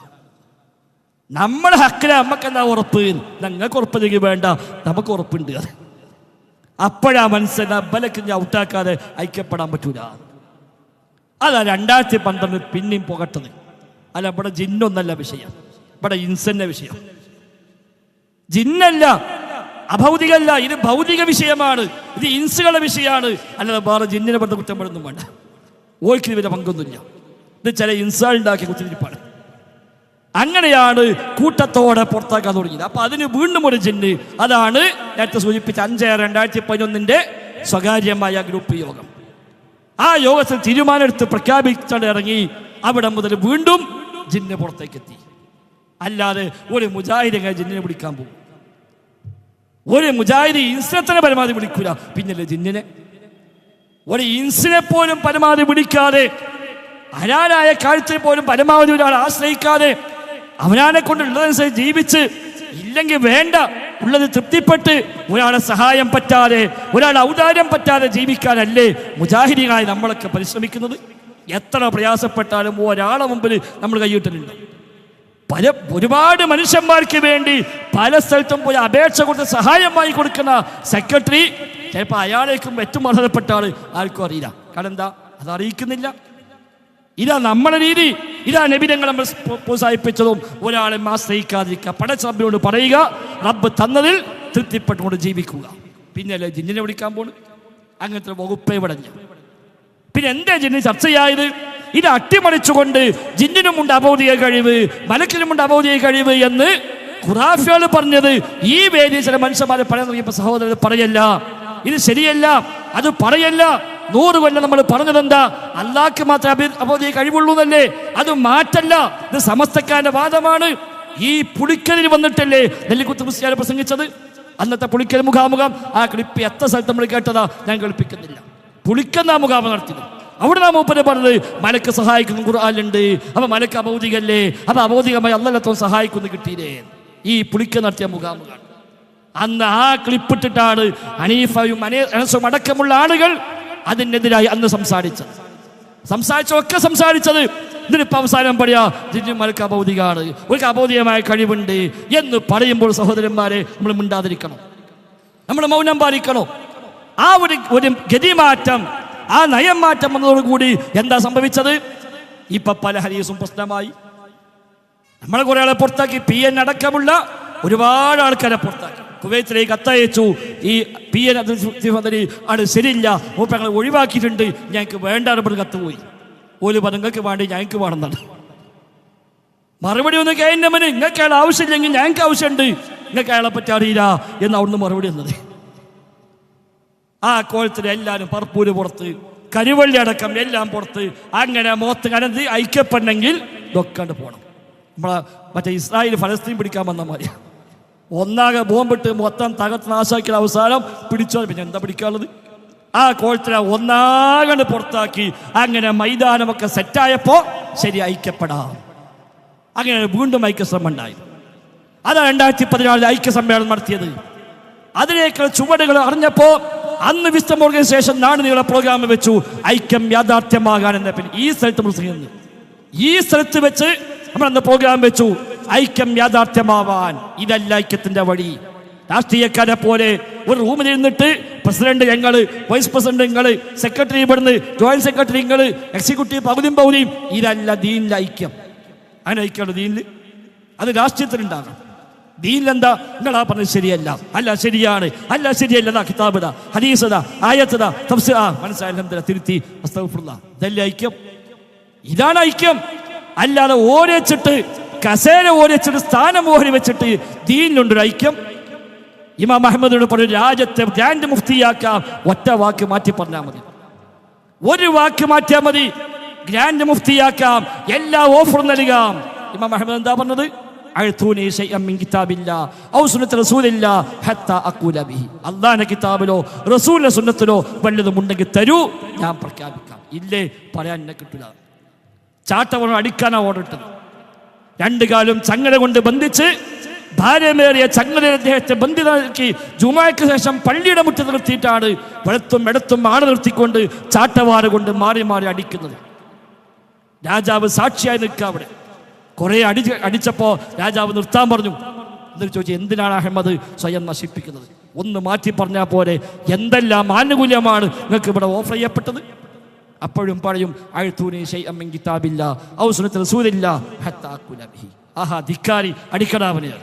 നമ്മളെ ഹക്കില നമുക്ക് എന്താ ഉറപ്പ് ഞങ്ങൾക്ക് ഉറപ്പില്ലെങ്കിൽ വേണ്ട നമുക്ക് ഉറപ്പുണ്ട്. അത്. അപ്പോഴാ മനസ്സിലാ ബലക്ക് ഔട്ടാക്കാതെ ഐക്യപ്പെടാൻ പറ്റൂല. അതാ രണ്ടായിരത്തി പന്ത്രണ്ട് പിന്നെയും പുകട്ടത് അല്ല ഇവിടെ ജിന്നൊന്നല്ല വിഷയം. ഇവിടെ ഇൻസന്റെ വിഷയം. ജിന്നല്ല അഭൗതികല്ല ഇത് ഭൗതിക വിഷയമാണ്. ഇത് ഇൻസുകളുടെ വിഷയമാണ്. അല്ലാതെ വേറെ ജിന്നിനെ പറഞ്ഞ കുറ്റപ്പെടുന്നും വേണ്ട. ഓയ്ക്ക് ഇവരെ പങ്കൊന്നുമില്ല. ഇത് ചില ഇൻസാൾ ഉണ്ടാക്കിയ കുത്തിരിപ്പാണ്. അങ്ങനെയാണ് കൂട്ടത്തോടെ പുറത്താക്കാൻ തുടങ്ങിയത്. അപ്പൊ അതിന് വീണ്ടും ഒരു ജിന്ന്. അതാണ് നേരത്തെ സൂചിപ്പിച്ച അഞ്ച് രണ്ടായിരത്തി പതിനൊന്നിന്റെ സ്വകാര്യമായ ഗ്രൂപ്പ് യോഗം. ആ യോഗത്തിൽ തീരുമാനമെടുത്ത് പ്രഖ്യാപിച്ചാണ് ഇറങ്ങി അവിടെ മുതൽ വീണ്ടും ജിന്ന് പുറത്തേക്ക് എത്തി അല്ലാതെ ഒരു മുജാഹിദ് ജിന്നിനെ പിടിക്കാൻ പോകും? ഒരു മുജാഹിദ് ഇൻസിനെ പരമാവധി വിളിക്കൂല പിന്നല്ലേ ജിന്നിനെ? ഒരു ഇൻസിനെ പോലും പരമാവധി വിളിക്കാതെ ഹലാലായ കാഴ്ചയെ പോലും പരമാവധി ഒരാൾ ആശ്രയിക്കാതെ അവനാനെ കൊണ്ടുള്ളതനുസരിച്ച് ജീവിച്ച് ഇല്ലെങ്കിൽ വേണ്ട. ഉള്ളത് തൃപ്തിപ്പെട്ട് ഒരാളെ സഹായം പറ്റാതെ ഒരാളെ ഔദാര്യം പറ്റാതെ ജീവിക്കാനല്ലേ മുജാഹിദികളായി നമ്മളൊക്കെ പരിശ്രമിക്കുന്നത്? എത്ര പ്രയാസപ്പെട്ടാലും ഒരാളെ മുമ്പിൽ നമ്മൾ കൈയിട്ടിട്ടുണ്ട് പല ഒരുപാട് മനുഷ്യന്മാർക്ക് വേണ്ടി പല സ്ഥലത്തും പോയി അപേക്ഷ കൊടുത്ത് സഹായമായി കൊടുക്കുന്ന സെക്രട്ടറി ചിലപ്പോൾ അയാളേക്കും ഏറ്റവും അർഹതപ്പെട്ട ആൾ ആർക്കും അറിയില്ല. കാരണം എന്താ? അത് അറിയിക്കുന്നില്ല ഇതാ നമ്മുടെ രീതി. ഇതാ നബിനങ്ങൾ നമ്മൾ പ്ര- പ്രോത്സാഹിപ്പിച്ചതും ഒരാളെ ആശ്രയിക്കാതിരിക്കുക. പടച്ച റബ്ബിനോട് പറയുക റബ്ബ് തന്നതിൽ തൃപ്തിപ്പെട്ടുകൊണ്ട് ജീവിക്കുക. പിന്നല്ലേ ജിന്നിനെ വിളിക്കാൻ പോണ്? അങ്ങനത്തെ വകുപ്പേ വിടഞ്ഞു പിന്നെ എന്താ ജിന്ന് ചർച്ചയായത്? ഇത് അട്ടിമറിച്ചുകൊണ്ട് ജിന്നിനുമുണ്ട് അബോധിക കഴിവ് മലക്കിനുമുണ്ട് അബോധിക കഴിവ് എന്ന് ഖുറാഫികൾ പറഞ്ഞത്. ഈ വേദി ചില മനുഷ്യന്മാരെ പറയാൻ തുടങ്ങിയപ്പോൾ സഹോദരൻ പറയല്ല. ഇത് ശരിയല്ല അത് പറയല്ല. നൂറ് കൊല്ലം നമ്മൾ പറഞ്ഞത് എന്താ അള്ളാഹ്ക്ക് മാത്രമേ അഭി- അബോധിക കഴിവുള്ളൂ എന്നല്ലേ അത് മാറ്റല്ല. ഇത് സമസ്തക്കാരന്റെ വാദമാണ്. ഈ പുളിക്കലിൽ വന്നിട്ടല്ലേ നെല്ലിക്കുത്ത് പ്രസംഗിച്ചത്? അന്നത്തെ പുളിക്കൽ മുഖാമുഖം. ആ ക്ലിപ്പ് എത്ര സ്ഥലത്ത് നമ്മൾ കേട്ടതാ? ഞാൻ കേൾപ്പിക്കുന്നില്ല. പുളിക്കുന്ന മുഖാമുഖം നടത്തിയത്. അവിടെ നാം മൂപ്പര് പറഞ്ഞത് മലക്ക് സഹായിക്കുന്ന കുറാലുണ്ട് അപ്പൊ മലക്ക് അഭൗതികല്ലേ അപ്പൊ അഭൗതികമായി അന്നലത്തോ സഹായിക്കുന്നു കിട്ടിയില്ലേ? ഈ പുളിക്ക നടത്തിയ മുഖാമുഖാണ്. അന്ന് ആ ക്ലിപ്പിട്ടിട്ടാണ് അനീഫയും അനേ- അനസും അടക്കമുള്ള ആളുകൾ അതിനെതിരായി അന്ന് സംസാരിച്ചത്. സംസാരിച്ചൊക്കെ സംസാരിച്ചത്. ഇതിനിപ്പോ അവസാനം പറയാ ജിന്നു മലക്ക് അബൗദികമാണ് ഒരു അബൗദികമായ കഴിവുണ്ട് എന്ന് പറയുമ്പോൾ സഹോദരന്മാരെ നമ്മൾ മിണ്ടാതിരിക്കണം. നമ്മൾ മൗനം പാലിക്കണം. ആ ഒരു ഒരു ഗതിമാറ്റം ആ നയം മാറ്റം വന്നതോടുകൂടി എന്താ സംഭവിച്ചത്? ഇപ്പൊ പല ഹരീസും പ്രശ്നമായി. നമ്മളെ കുറെ ആളെ പുറത്താക്കി. പി എൻ അടക്കമുള്ള ഒരുപാട് ആൾക്കാരെ പുറത്താക്കി. കുവൈത്തിലേക്ക് കത്തയച്ചു. ഈ പി എൻ മന്ത്രി ആണ് ശരിയില്ല. മൂപ്പങ്ങൾ ഒഴിവാക്കിയിട്ടുണ്ട്. ഞങ്ങൾക്ക് വേണ്ട പറഞ്ഞ് കത്ത് പോയി ഒരു പദങ്ങൾക്ക് വേണ്ടി ഞങ്ങൾക്ക് വേണമെന്നാണ് മറുപടി ഒന്ന് കഴിഞ്ഞവന് നിങ്ങൾക്ക് അയാൾ ആവശ്യമില്ലെങ്കിൽ ഞങ്ങൾക്ക് ആവശ്യമുണ്ട്. നിങ്ങൾക്ക് അയാളെ പറ്റി അറിയില്ല എന്ന് അവിടുന്ന് മറുപടി വന്നത്. ആ കോളത്തിൽ എല്ലാവരും പർപ്പൂര് പുറത്ത് കരുവള്ളി അടക്കം എല്ലാം പുറത്ത് അങ്ങനെ മുഖത്ത് കനന്ത് ഐക്യപ്പെടണമെങ്കിൽ ഇതൊക്കെ പോകണം നമ്മളെ മറ്റേ ഇസ്രായേൽ ഫലസ്തീൻ പിടിക്കാൻ വന്ന മാതിരി. ഒന്നാകെ ബോംബിട്ട് മൊത്തം തകർത്ത് നാശാക്കിയ അവസാനം പിടിച്ചോ പിന്നെ എന്താ പിടിക്കാനുള്ളത്? ആ കോഴത്തിനെ ഒന്നാകണ്ട് പുറത്താക്കി. അങ്ങനെ മൈതാനമൊക്കെ സെറ്റായപ്പോ ശരി ഐക്യപ്പെടാം. അങ്ങനെ വീണ്ടും ഐക്യശ്രമം ഉണ്ടായി അതാണ് രണ്ടായിരത്തി പതിനാലിൽ ഐക്യസമ്മേളനം നടത്തിയത്. അതിനേക്കാൾ ചുവടുകൾ അറിഞ്ഞപ്പോൾ അന്ന് വിസ്റ്റം ഓർഗനൈസേഷൻ നാടുനീള പ്രോഗ്രാം വെച്ചു. ഐക്യം യാഥാർത്ഥ്യമാകാൻ എന്ന പിന്നെ ഈ സ്ഥലത്ത് ഈ സ്ഥലത്ത് വെച്ച് നമ്മൾ അന്ന് പ്രോഗ്രാം വെച്ചു. ഐക്യം യാഥാർത്ഥ്യമാവാൻ ഇതല്ല ഐക്യത്തിന്റെ വഴി. രാഷ്ട്രീയക്കാരെ പോലെ ഒരു റൂമിൽ ഇരുന്നിട്ട് പ്രസിഡന്റ് ഞങ്ങൾ വൈസ് പ്രസിഡന്റ് ഞങ്ങൾ സെക്രട്ടറി ഇവിടുന്ന് ജോയിന്റ് സെക്രട്ടറി ഞങ്ങൾ എക്സിക്യൂട്ടീവ് പകുതിയും പകുതിയും ഇതല്ല ദീനിലെ ഐക്യം. അങ്ങനെ ഐക്യമുള്ള ദീനിൽ അത് രാഷ്ട്രീയത്തിലുണ്ടാകാം ദീനിലെന്താ ആ പറഞ്ഞത് ശരിയല്ല. അല്ല ശരിയാണ്. അല്ല ശരിയല്ല. ദാ കിതാബിത ഹദീസത ആയത്തത തഫ്സീർ. ആ മനസ്സിലായ. തിരുത്തി ഇതല്ല ഐക്യം. ഇതാണ് ഐക്യം. അല്ലാതെ ഓരച്ചിട്ട് കസേര ഓരച്ചിട്ട് സ്ഥാനം ഓഹരി വെച്ചിട്ട് ദീനിലുണ്ടൊരു ഐക്യം. ഇമാം അഹമ്മദിനോട് പറഞ്ഞു രാജ്യത്തെ ഗ്രാൻഡ് മുഫ്തിയാക്കാം ഒറ്റ വാക്ക് മാറ്റി പറഞ്ഞാൽ മതി. ഒരു വാക്ക് മാറ്റിയാൽ മതി ഗ്രാൻഡ് മുഫ്തിയാക്കാം എല്ലാ ഓഫറും നൽകാം. ഇമാം അഹമ്മദ് എന്താ പറഞ്ഞത്? അല്ലാഹുവിന്റെ കിതാബിലോ റസൂലിന്റെ സുന്നത്തിലോ വല്ലതും ഉണ്ടെങ്കിൽ തരൂ ഞാൻ പ്രഖ്യാപിക്കാം. ഇല്ലേ? പറയാൻ എന്നെ കിട്ടില്ല ചാട്ടവണം അടിക്കാനാ ഓടിട്ടത് രണ്ടു കാലും ചങ്ങല കൊണ്ട് ബന്ധിച്ച് ഭാര്യമേറിയ ചങ്ങല അദ്ദേഹത്തെ ബന്ധിതാക്കി ജുമായ്ക്ക് ശേഷം പള്ളിയുടെ മുറ്റത്ത് നിർത്തിയിട്ടാണ് വെളുത്തും എടുത്തും ആണ് നിർത്തിക്കൊണ്ട് ചാട്ടവാറ് കൊണ്ട് മാറി മാറി അടിക്കുന്നത്. രാജാവ് സാക്ഷിയായി നിൽക്കുക അവിടെ. കുറേ അടി അടിച്ചപ്പോ രാജാവ് നിർത്താൻ പറഞ്ഞു. എന്നിട്ട് ചോദിച്ചു എന്തിനാണ് അഹമ്മദ് സ്വയം നശിപ്പിക്കുന്നത്? ഒന്ന് മാറ്റി പറഞ്ഞാൽ പോലെ എന്തെല്ലാം ആനുകൂല്യമാണ് നിങ്ങൾക്ക് ഇവിടെ ഓഫർ ചെയ്യപ്പെട്ടത്? അപ്പോഴും പറയും അഴുത്തൂനെ ശൈഅമ്മിൻ കിതാബില്ല ഔസുനത്തിൽ റസൂലില്ല ആഹാ ധിക്കാരി അടിക്കടാവനെ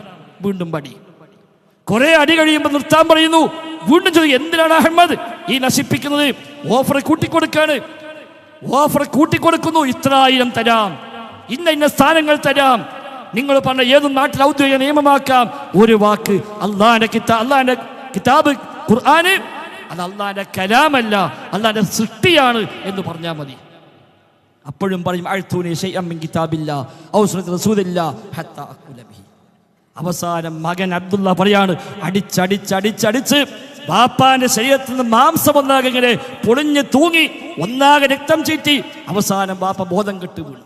വീണ്ടും പടി. കുറെ അടി കഴിയുമ്പോൾ നിർത്താൻ പറയുന്നു. വീണ്ടും ചോദിക്കും എന്തിനാണ് അഹമ്മദ് ഈ നശിപ്പിക്കുന്നത്? ഓഫർ കൂട്ടിക്കൊടുക്കാണ്. ഓഫർ കൂട്ടിക്കൊടുക്കുന്നു ഇത്ര ആയിരം തരാം. ഇന്ന ഇന്ന സ്ഥാനങ്ങൾ തരാം. നിങ്ങൾ പറഞ്ഞ ഏതും നാട്ടിൽ ഔദ്യോഗിക നിയമമാക്കാം? ഒരു വാക്ക് അള്ളാന്റെ കിതാ അള്ളാന്റെ കിതാബ് ഖുർആന് അത് അള്ളാന്റെ കലാമല്ല അള്ളാന്റെ സൃഷ്ടിയാണ് എന്ന് പറഞ്ഞാൽ മതി. അപ്പോഴും പറയും അഴുത്തൂനെ ശൈഅം മിൻ കിതാബില്ല ഔ സുന്നത്ത് റസൂലില്ല അവസാനം മകൻ അബ്ദുള്ള പറയാണ് അടിച്ചടിച്ചടിച്ചടിച്ച് ബാപ്പാന്റെ ശരീരത്തിൽ നിന്ന് മാംസം ഒന്നാകെ ഇങ്ങനെ പൊളിഞ്ഞ് തൂങ്ങി ഒന്നാകെ രക്തം ചീറ്റി അവസാനം ബാപ്പ ബോധം കെട്ടു വീണു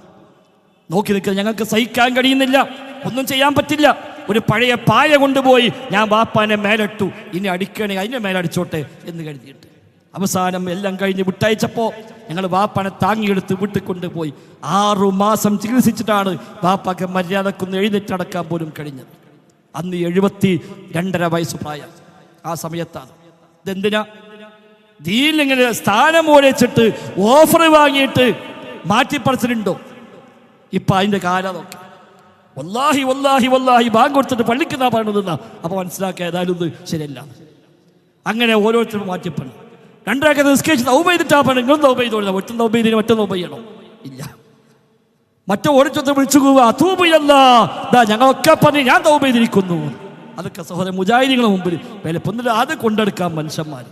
നോക്കി നിൽക്കുന്നത് ഞങ്ങൾക്ക് സഹിക്കാൻ കഴിയുന്നില്ല ഒന്നും ചെയ്യാൻ പറ്റില്ല. ഒരു പഴയ പായ കൊണ്ടുപോയി ഞാൻ വാപ്പാനെ മേലിട്ടു. ഇനി അടിക്കണേ അതിനെ മേലടിച്ചോട്ടെ എന്ന് കരുതിയിട്ട്. അവസാനം എല്ലാം കഴിഞ്ഞ് വിട്ടയച്ചപ്പോൾ ഞങ്ങൾ വാപ്പാനെ താങ്ങിയെടുത്ത് വീട്ടിൽ കൊണ്ടുപോയി. ആറു മാസം ചികിത്സിച്ചിട്ടാണ് വാപ്പാക്ക് മര്യാദക്കൊന്ന് എഴുന്നേറ്റടക്കാൻ പോലും കഴിഞ്ഞത്. അന്ന് എഴുപത്തി രണ്ടര വയസ്സ് പ്രായം. ആ സമയത്താണ്. ഇതെന്തിനാ? ദീലിങ്ങനെ സ്ഥാനം ഓടിച്ചിട്ട് ഓഫർ വാങ്ങിയിട്ട് മാറ്റിപ്പറിച്ചിട്ടുണ്ടോ ഇപ്പൊ അതിന്റെ കാലം നോക്കി. വല്ലാഹി വല്ലാഹി വല്ലാഹി ബാങ്ക് കൊടുത്തിട്ട് പള്ളിക്കുന്നാ പറയണതെന്നാ അപ്പൊ മനസ്സിലാക്കുക ഏതായാലും ഇത് ശരിയല്ല. അങ്ങനെ ഓരോരുത്തരും മാറ്റിപ്പണം രണ്ടാക്കെ നിസ്കരിച്ച് നൗബ് ചെയ്തിട്ടാ പണി. നിങ്ങളും നൗബ ചെയ്തോളൂ ഒറ്റ നൗബ ചെയ്തിന് മറ്റേ നൗബ് ചെയ്യണോ? ഇല്ല. മറ്റേ ഓടിച്ചൊത്ത് വിളിച്ചു പോവുക അതൂബയല്ല ദാ ഞങ്ങളൊക്കെ പറഞ്ഞ് ഞാൻ തൗബ ചെയ്തിരിക്കുന്നു. അതൊക്കെ സഹോദരൻ മുജാഹിദികളുടെ മുമ്പിൽ വിലപ്പൊന്നില്ല അത് കൊണ്ടെടുക്കാം മനുഷ്യന്മാർ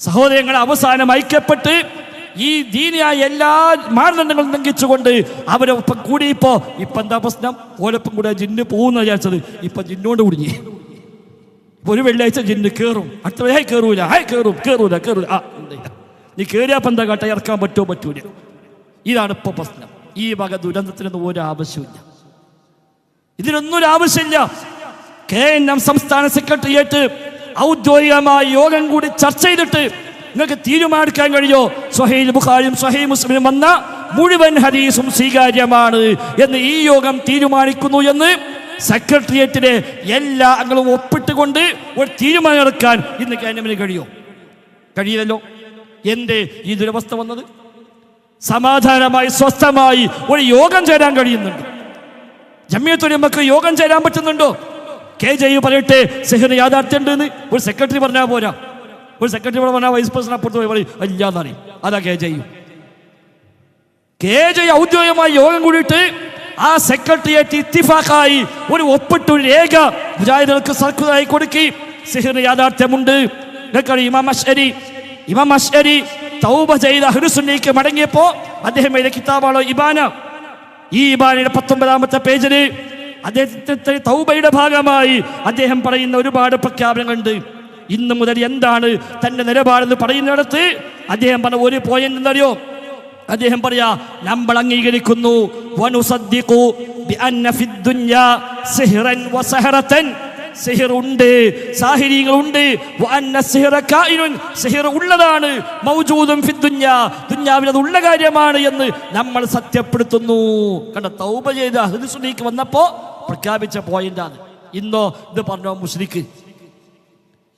സഹോദരങ്ങളെ അവസാനം ഐക്യപ്പെട്ട് ഈ ദീനിയായ എല്ലാ മാനദണ്ഡങ്ങളും ലംഘിച്ചുകൊണ്ട് അവരൊപ്പം കൂടിയപ്പോൾ ഇപ്പൊ എന്താ പ്രശ്നം? ഓരൊപ്പം കൂടെ ജിന്ന് പോകുന്ന വിചാരിച്ചത്. ഇപ്പൊ ജിന്നോട് കുടുങ്ങി. ഒരു വെള്ളിയാഴ്ച ജിന്ന് കയറും അടുത്ത വെള്ളിയാഴ്ച കയറൂല ഹായ് കയറും കയറൂല കയറൂല ആ. നീ കയറിയപ്പോ എന്താ കാട്ടെ? ഇറക്കാൻ പറ്റുമോ പറ്റൂല. ഇതാണ് ഇപ്പൊ പ്രശ്നം. ഈ വക ദുരന്തത്തിനൊന്നും ഒരു ആവശ്യമില്ല ഇതിനൊന്നും ഒരു ആവശ്യമില്ല. കെ എൻ എം സംസ്ഥാന സെക്രട്ടേറിയറ്റ് ഔദ്യോഗികമായി യോഗം കൂടി ചർച്ച ചെയ്തിട്ട് നിങ്ങൾക്ക് തീരുമാനിക്കാൻ കഴിയോ? സ്വഹീൽ ബുഖാരിയും സ്വഹൈ മുസ്ലിമും വന്ന മുഴുവൻ ഹദീസും സ്വീകാര്യമാണ് എന്ന് ഈ യോഗം തീരുമാനിക്കുന്നു എന്ന് സെക്രട്ടേറിയറ്റിലെ എല്ലാ അംഗങ്ങളും ഒപ്പിട്ടുകൊണ്ട് ഒരു തീരുമാനം എടുക്കാൻ ഇന്ന് കേന്ദ്രമിന് കഴിയോ. കഴിയില്ലല്ലോ? എന്റെ ഈ ദുരവസ്ഥ വന്നത്? സമാധാനമായി സ്വസ്ഥമായി ഒരു യോഗം ചേരാൻ കഴിയുന്നുണ്ട്? ജമ്മിയത്തൊരു നമുക്ക് യോഗം ചേരാൻ പറ്റുന്നുണ്ടോ? കെ ജെ യു പറയട്ടെ സെഹന് യാഥാർത്ഥ്യം ഉണ്ടെന്ന് ഒരു സെക്രട്ടറി പറഞ്ഞാൽ പോരാ. ഒരു സെക്രട്ടറി പറഞ്ഞാൽ വൈസ് പ്രസിഡന്റ് അപ്പുറത്ത് പോയി പറയും ഇല്ലാന്നറിയും അതാ കെ ജെ കെ ജെ ഔദ്യോഗികമായി യോഗം കൂടിയിട്ട് ആ സെക്രട്ടറിയേറ്റ് ഇത്തിഫാക്കായി ഒരു ഒപ്പിട്ട് ഒരു രേഖ മുജാഹിദുകൾക്ക് സർക്കുലറായി കൊടുക്കി. സിഹിറിന് യാഥാർത്ഥ്യമുണ്ട്. നിങ്ങൾക്കറിയാം ഇമാം ഇമാം തൗബ ചെയ്ത ഹുരുസുന്നയ്ക്ക് മടങ്ങിയപ്പോ അദ്ദേഹം എഴുതിയ കിതാബാണോ ഇബാന? ഈ ഇബാനയുടെ പത്തൊമ്പതാമത്തെ പേജിൽ അദ്ദേഹത്തെ തൗബയുടെ ഭാഗമായി അദ്ദേഹം പറയുന്ന ഒരുപാട് പ്രഖ്യാപനങ്ങളുണ്ട്. ഇന്ന് മുതൽ എന്താണ് തന്റെ നിലപാടെന്ന് പറയുന്നിടത്ത് അദ്ദേഹം പറഞ്ഞ ഒരു പോയിന്റ് എന്തറിയോ? അദ്ദേഹം പറയാ നമ്മൾ അംഗീകരിക്കുന്നു. ഉണ്ട് സിഹിർ ഉള്ളതാണ് മൗജൂദും ദുന്യാവിൽ അത് ഉള്ള കാര്യമാണ് എന്ന് നമ്മൾ സത്യപ്പെടുത്തുന്നു. കണ്ട തൗബ ചെയ്ത അഹ്ലുസുന്നീക്ക് വന്നപ്പോ പ്രഖ്യാപിച്ച പോയിന്റാണ് ഇന്നോ ഇത് പറഞ്ഞോ മുസ്ലിക്ക്?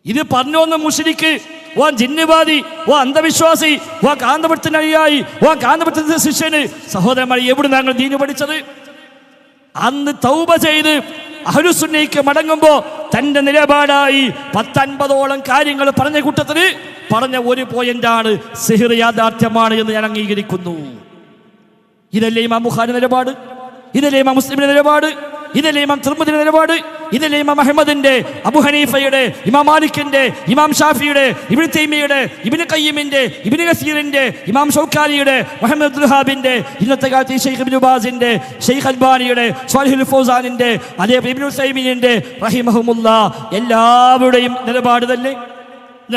ഇത് പറഞ്ഞോന്ന് മുഷരിക്ക് ഓ ജിന്നുവാദി ഓ അന്ധവിശ്വാസി ഓ കാന്തപുരത്തിന് വാ ഓ കാന്തപുരത്തിന്റെ ശിഷ്യന്. സഹോദരന്മാർ എവിടെ ഞങ്ങൾ ദീനു പഠിച്ചത്? അന്ന് തൗബ ചെയ്ത് അഹരുസുന്നയ്ക്ക് മടങ്ങുമ്പോ തന്റെ നിലപാടായി പത്തൻപതോളം കാര്യങ്ങൾ പറഞ്ഞ കൂട്ടത്തിന് പറഞ്ഞ ഒരു പോയിന്റാണ് സിഹിർ യാഥാർത്ഥ്യമാണ് എന്ന് ഞാൻ അംഗീകരിക്കുന്നു. ഇതല്ലേ ഇമാം നിലപാട്? ഇതല്ലേ മുസ്ലിമിന്റെ നിലപാട്? ഇതല്ലേ ഇമാം തിർമുദിന്റെ നിലപാട് ഇതല്ലേ ഇമാം അഹമ്മദിന്റെ അബു ഹനീഫയുടെ ഇമാം മാലിക്കിന്റെ ഇമാം ഷാഫിയുടെ ഇബിൻ തൈമിയുടെ ഇബിന് കയ്യമിന്റെ ഇബിന് നസീറിന്റെ ഇമാം ഷൗക്കാലിയുടെ മുഹമ്മദ് അബ്ദുൽഹാബിന്റെ ഇന്നത്തെ കാലത്ത് ഷെയ്ഖ് ബാസിന്റെ ഷെയ്ഖ് അൽബാനിയുടെ സ്വാലിഹുൽ ഫൗസാനിന്റെ അതേപോലെ ഇബ്നു സൈമിന്റെ റഹിമഹുമുല്ല എല്ലാവരുടെയും നിലപാട് തന്നെ.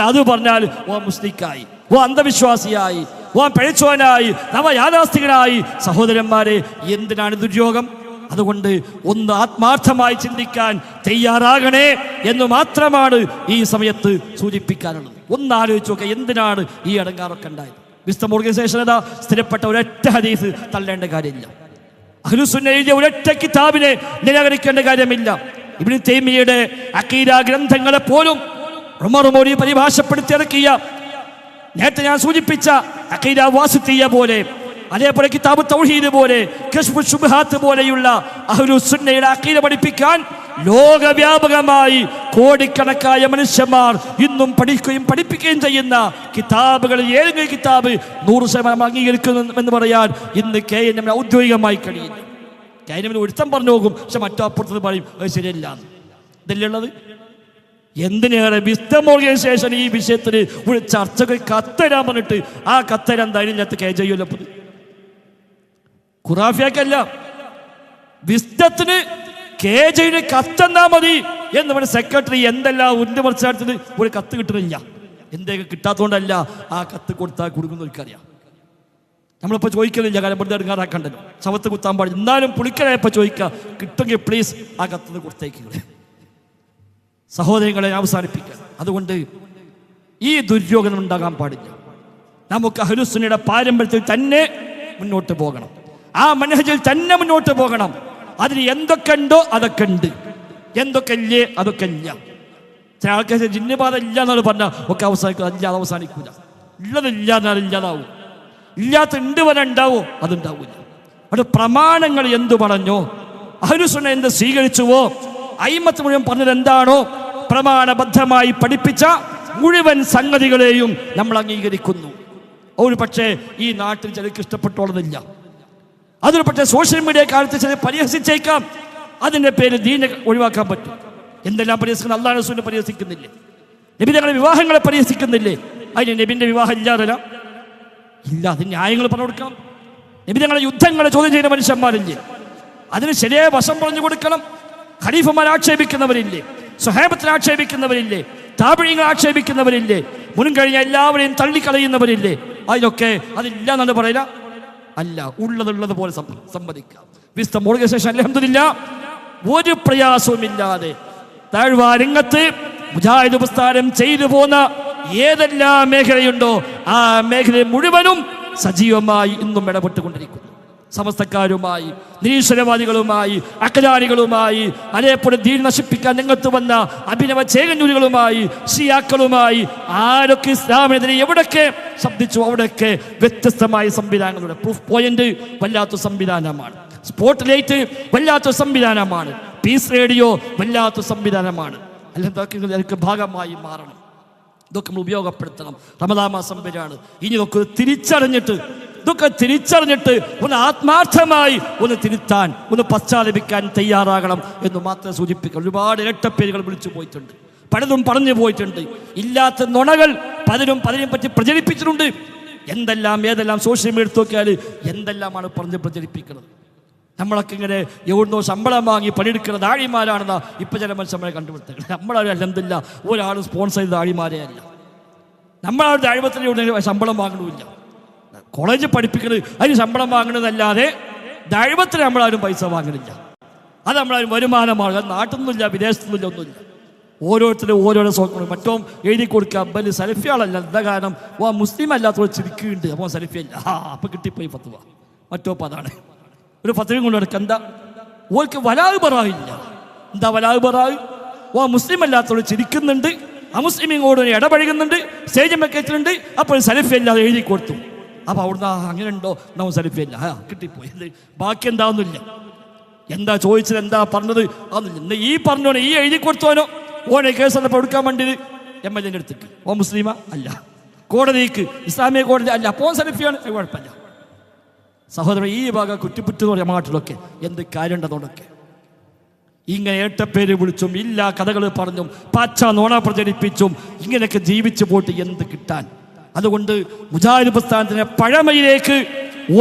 അത് പറഞ്ഞാൽ ഓ മുസ്ലിക്കായി ഓ അന്ധവിശ്വാസിയായി ഓ പിഴച്ചോനായി നവ യാഥാസ്ഥികനായി സഹോദരന്മാരെ എന്തിനാണ് ദുര്യോഗം? അതുകൊണ്ട് ഒന്ന് ആത്മാർത്ഥമായി ചിന്തിക്കാൻ തയ്യാറാകണേ എന്ന് മാത്രമാണ് ഈ സമയത്ത് സൂചിപ്പിക്കാനുള്ളത്. ഒന്ന് ആലോചിച്ച് നോക്കുക എന്തിനാണ് ഈ അടങ്കാറൊക്കെ ഉണ്ടായത്? വിസ്തം ഓർഗനൈസേഷൻ ഏതാ? സ്ഥിരപ്പെട്ട ഒരൊറ്റ ഹദീസ് തള്ളേണ്ട കാര്യമില്ല. അഹ്ലുസുന്ന എഴുതിയ ഒരൊറ്റ കിതാബിനെ നിരാകരിക്കേണ്ട കാര്യമില്ല. ഇബ്നു തേമിയുടെ അക്കീര ഗ്രന്ഥങ്ങളെ പോലും ഉമർ മോരി പരിഭാഷപ്പെടുത്തിയിറക്കിയ നേരത്തെ ഞാൻ സൂചിപ്പിച്ച അക്കീര വാസുത്തിയ പോലെ അതേപോലെ കിതാബ് തൗഹീദ് പോലെ കശ്മു ശുബ്ഹാത്ത് പോലെയുള്ള അഹ്ലുസുന്നയുടെ അക്കീദ പഠിപ്പിക്കാൻ ലോകവ്യാപകമായി കോടിക്കണക്കായ മനുഷ്യന്മാർ ഇന്നും പഠിക്കുകയും പഠിപ്പിക്കുകയും ചെയ്യുന്ന കിതാബുകളിൽ ഏതെങ്കിലും കിതാബ് നൂറ് ശതമാനം അംഗീകരിക്കുന്നു എന്ന് പറയാൻ ഇന്ന് കെ എൻ എമ്മിന് ഔദ്യോഗികമായി കഴിയില്ല. കെ എൻ എമ്മിന് ഒരുത്തം പറഞ്ഞു നോക്കും പക്ഷെ മറ്റോ അപ്പുറത്ത് പറയും അത് ശരിയല്ല. ഇതല്ലുള്ളത് എന്തിനേറെ വിസ്തം ഓർഗനൈസേഷൻ ഈ വിഷയത്തിൽ ഒരു ചർച്ചകൾ കത്തരാൻ പറഞ്ഞിട്ട് ആ കത്തരാൻ ധൈര്യമില്ലാത്ത കെ ജയ്യല്ലോ ഖുറാഫിയാക്കല്ല. വിസ്തത്തിന് കെ ജയുടെ കത്തെന്നാ മതി എന്ന് പറഞ്ഞ സെക്രട്ടറി എന്തെല്ലാം ഉരുണ്ട് മറിച്ചാട്ടത്തിന് ഒരു കത്ത് കിട്ടുന്നില്ല. എന്തൊക്കെ കിട്ടാത്തതുകൊണ്ടല്ല ആ കത്ത് കൊടുത്താൽ കൊടുക്കുന്നവർക്കറിയാം നമ്മളിപ്പോൾ ചോദിക്കലില്ല കാര്യം വെറുതെ എടുക്കാറാക്കണ്ടല്ലോ. ശവത്ത് കുത്താൻ പാടില്ല. എന്നാലും പുളിക്കലായപ്പോൾ ചോദിക്കുക കിട്ടുമെങ്കിൽ പ്ലീസ് ആ കത്ത് കൊടുത്തേക്കുക സഹോദരങ്ങളെ അവസാനിപ്പിക്കുക അതുകൊണ്ട് ഈ ദുര്യോഗം ഉണ്ടാകാൻ പാടില്ല. നമുക്ക് അഹലുസുനയുടെ പാരമ്പര്യത്തിൽ തന്നെ മുന്നോട്ട് പോകണം. ആ മനഹജിൽ തന്നെ മുന്നോട്ട് പോകണം. അതിന് എന്തൊക്കെ ഉണ്ടോ അതൊക്കെ ഉണ്ട്. എന്തൊക്കെ ഇല്ലേ അതൊക്കെ ഇല്ല. ചില ആൾക്കാർ ജിന്നുപാത ഇല്ല എന്നാണ് പറഞ്ഞാൽ ഒക്കെ അവസാനിക്കുക അല്ലാതെ അവസാനിക്കൂല. ഉള്ളതില്ല എന്നാൽ ഇല്ലാതാവും. ഇല്ലാത്ത ഉണ്ട് വരെ ഉണ്ടാവോ അതുണ്ടാവില്ല അവിടെ പ്രമാണങ്ങൾ എന്തു പറഞ്ഞോ അഹലുസുന എന്ത് സ്വീകരിച്ചുവോ അയിമത്ത് മുഴുവൻ പറഞ്ഞത് എന്താണോ പ്രമാണബദ്ധമായി പഠിപ്പിച്ച മുഴുവൻ സംഗതികളെയും നമ്മൾ അംഗീകരിക്കുന്നു. ഒരു പക്ഷേ ഈ നാട്ടിൽ ചിലർക്ക് ഇഷ്ടപ്പെട്ടോളുന്നില്ല അതൊരു പക്ഷേ സോഷ്യൽ മീഡിയ കാലത്ത് ചില പരിഹസിച്ചേക്കാം. അതിന്റെ പേര് ദീന ഒഴിവാക്കാൻ പറ്റും. എന്തെല്ലാം പരിഹസിക്കുന്നത് അള്ളാഹ് റസൂലിനെ പരിഹസിക്കുന്നില്ലേ? നബി തങ്ങളുടെ വിവാഹങ്ങളെ പരിഹസിക്കുന്നില്ലേ? അതിന് നബിന്റെ വിവാഹം ഇല്ലാതല്ല. ഇല്ല അതിന് ന്യായങ്ങൾ പറഞ്ഞു കൊടുക്കാം. നബി തങ്ങളുടെ യുദ്ധങ്ങളെ ചോദ്യം ചെയ്യുന്ന മനുഷ്യന്മാരില്ലേ? അതിന് ശരിയായ വശം പറഞ്ഞു കൊടുക്കണം. ഖലീഫമാരെ ആക്ഷേപിക്കുന്നവരില്ലേ? സുഹേബത്തിനെ ആക്ഷേപിക്കുന്നവരില്ലേ? താപഴിയങ്ങൾ ആക്ഷേപിക്കുന്നവരില്ലേ? മുൻകഴിഞ്ഞ എല്ലാവരെയും തള്ളിക്കളയുന്നവരില്ലേ? അതിനൊക്കെ അതില്ല എന്നാണ് പറയില്ല അല്ല ഉള്ളതുള്ളത് പോലെ സമ്മതിക്കാം. വിസ്തം ഓർഗനൈസേഷൻ അലഹമില്ല ഒരു പ്രയാസവുമില്ലാതെ താഴ്വാരംഗത്ത് മുജാഹിദ് പ്രസ്ഥാനം ചെയ്തു പോന്ന ഏതെല്ലാം മേഖലയുണ്ടോ ആ മേഖല മുഴുവനും സജീവമായി ഇന്നും ഇടപെട്ടുകൊണ്ടിരിക്കുന്നു സമസ്തക്കാരുമായി നിരീശ്വരവാദികളുമായി അക്കലാനികളുമായി അതേപോലെ ദീൻ നശിപ്പിക്കാൻ രംഗത്ത് വന്ന അഭിനവ ചേകന്നൂരുകളുമായി ഷിയാക്കളുമായി ആരൊക്കെ ഇസ്ലാമിനെതിരെ എവിടൊക്കെ ശബ്ദിച്ചു അവിടെയൊക്കെ വ്യത്യസ്തമായ സംവിധാനങ്ങളുടെ പ്രൂഫ് പോയിന്റ് വല്ലാത്ത സംവിധാനമാണ്. സ്പോട്ട് ലൈറ്റ് വല്ലാത്ത സംവിധാനമാണ്. പീസ് റേഡിയോ വല്ലാത്ത സംവിധാനമാണ്. അതിற்கு ഭാഗമായി മാറണം. ഇതൊക്കെ നമ്മൾ ഉപയോഗപ്പെടുത്തണം. റമദാ മാസം വരെയാണ്. ഇനി ഇതൊക്കെ തിരിച്ചറിഞ്ഞിട്ട് ഇതൊക്കെ തിരിച്ചറിഞ്ഞിട്ട് ഒന്ന് ആത്മാർത്ഥമായി ഒന്ന് തിരുത്താൻ ഒന്ന് പശ്ചാത്തപിക്കാൻ തയ്യാറാകണം എന്ന് മാത്രം സൂചിപ്പിക്കാം ഒരുപാട് ഇരട്ടപ്പേരുകൾ വിളിച്ചു പോയിട്ടുണ്ട്. പലതും പറഞ്ഞു പോയിട്ടുണ്ട്. ഇല്ലാത്ത നുണകൾ പലരും പലരും പറ്റി പ്രചരിപ്പിച്ചിട്ടുണ്ട്. എന്തെല്ലാം ഏതെല്ലാം സോഷ്യൽ മീഡിയ നോക്കിയാൽ എന്തെല്ലാമാണ് പറഞ്ഞ് പ്രചരിപ്പിക്കുന്നത്? നമ്മളൊക്കെ ഇങ്ങനെ എവിടുന്നോ ശമ്പളം വാങ്ങി പണിയെടുക്കുന്ന ദാഴിമാരാണെന്നാ ഇപ്പം ചില മനുഷ്യന്മാരെ കണ്ടുപിടുത്തങ്ങൾ നമ്മളാരും അല്ലെന്തില്ല ഒരാൾ സ്പോൺസർ ചെയ്ത ദാഴിമാരെ അല്ല. നമ്മളാരുടെ അഴിമത്തിന് ശമ്പളം വാങ്ങണമില്ല. കോളേജ് പഠിപ്പിക്കുന്നത് അതിന് ശമ്പളം വാങ്ങണമെന്നല്ലാതെ ദൈവത്തിന് നമ്മളാരും പൈസ വാങ്ങണില്ല അത് നമ്മളാരും അത് നാട്ടിൽ നിന്നില്ല വിദേശത്തു നിന്നില്ല ഒന്നുമില്ല. ഓരോരുത്തരും ഓരോരോ സ്വപ്നം മറ്റോ എഴുതി കൊടുക്കുക അബ്ബൽ സലഫിയാളല്ല എന്താ കാരണം? ഓ മുസ്ലിം അല്ലാത്തവർ ചിരിക്കുന്നുണ്ട്. അപ്പോൾ സലഫിയല്ല. ആ അപ്പം കിട്ടിപ്പോയി പത്തുവ മറ്റോ അപ്പം അതാണ്. ഒരു പദ്ധതി കൊണ്ട് നടക്കുക എന്താ? ഓർക്ക് വലാവ് പറയില്ല എന്താ വലാവ് പറാ ഓ മുസ്ലിം അല്ലാത്തവർ ചിരിക്കുന്നുണ്ട്. അമുസ്ലിമിങ്ങോട് ഇടപഴകുന്നുണ്ട്. സ്റ്റേജ് വെക്കറ്റുണ്ട് അപ്പോൾ സലഫി അല്ലാതെ എഴുതി കൊടുത്തു. അപ്പോൾ അവിടുന്ന് അങ്ങനെ ഉണ്ടോ? നമ്മൾ സലഫി അല്ല. ആ കിട്ടിപ്പോയി. ബാക്കി എന്താവുന്നില്ല. എന്താ ചോദിച്ചത്? എന്താ പറഞ്ഞത്? അതൊന്നുമില്ല. ഈ പറഞ്ഞോനെ ഈ എഴുതി കൊടുത്തോനോ ഓനെ കേസെല്ലാം എടുക്കാൻ വേണ്ടിയത്? എം എൽ എന്റെ അടുത്തേക്ക്. ഓ മുസ്ലിമ? അല്ല. കോടതിക്ക് ഇസ്ലാമിക കോടതി അല്ല. അപ്പോൾ സലഫിയാണ് കുഴപ്പമില്ല. സഹോദരൻ ഈ ഭാഗം കുറ്റിപ്പുറ്റെന്ന് പറയാം മാട്ടിലൊക്കെ എന്ത് കാര്യമുണ്ടതോടൊക്കെ ഇങ്ങനെ ഏട്ടപ്പേര് വിളിച്ചും ഇല്ല കഥകൾ പറഞ്ഞും പച്ച നോണ പ്രചരിപ്പിച്ചും ഇങ്ങനെയൊക്കെ ജീവിച്ചു പോയിട്ട് എന്ത് കിട്ടാൻ? അതുകൊണ്ട് മുജാഹിദ് പ്രസ്ഥാനത്തിനെ പഴമയിലേക്ക്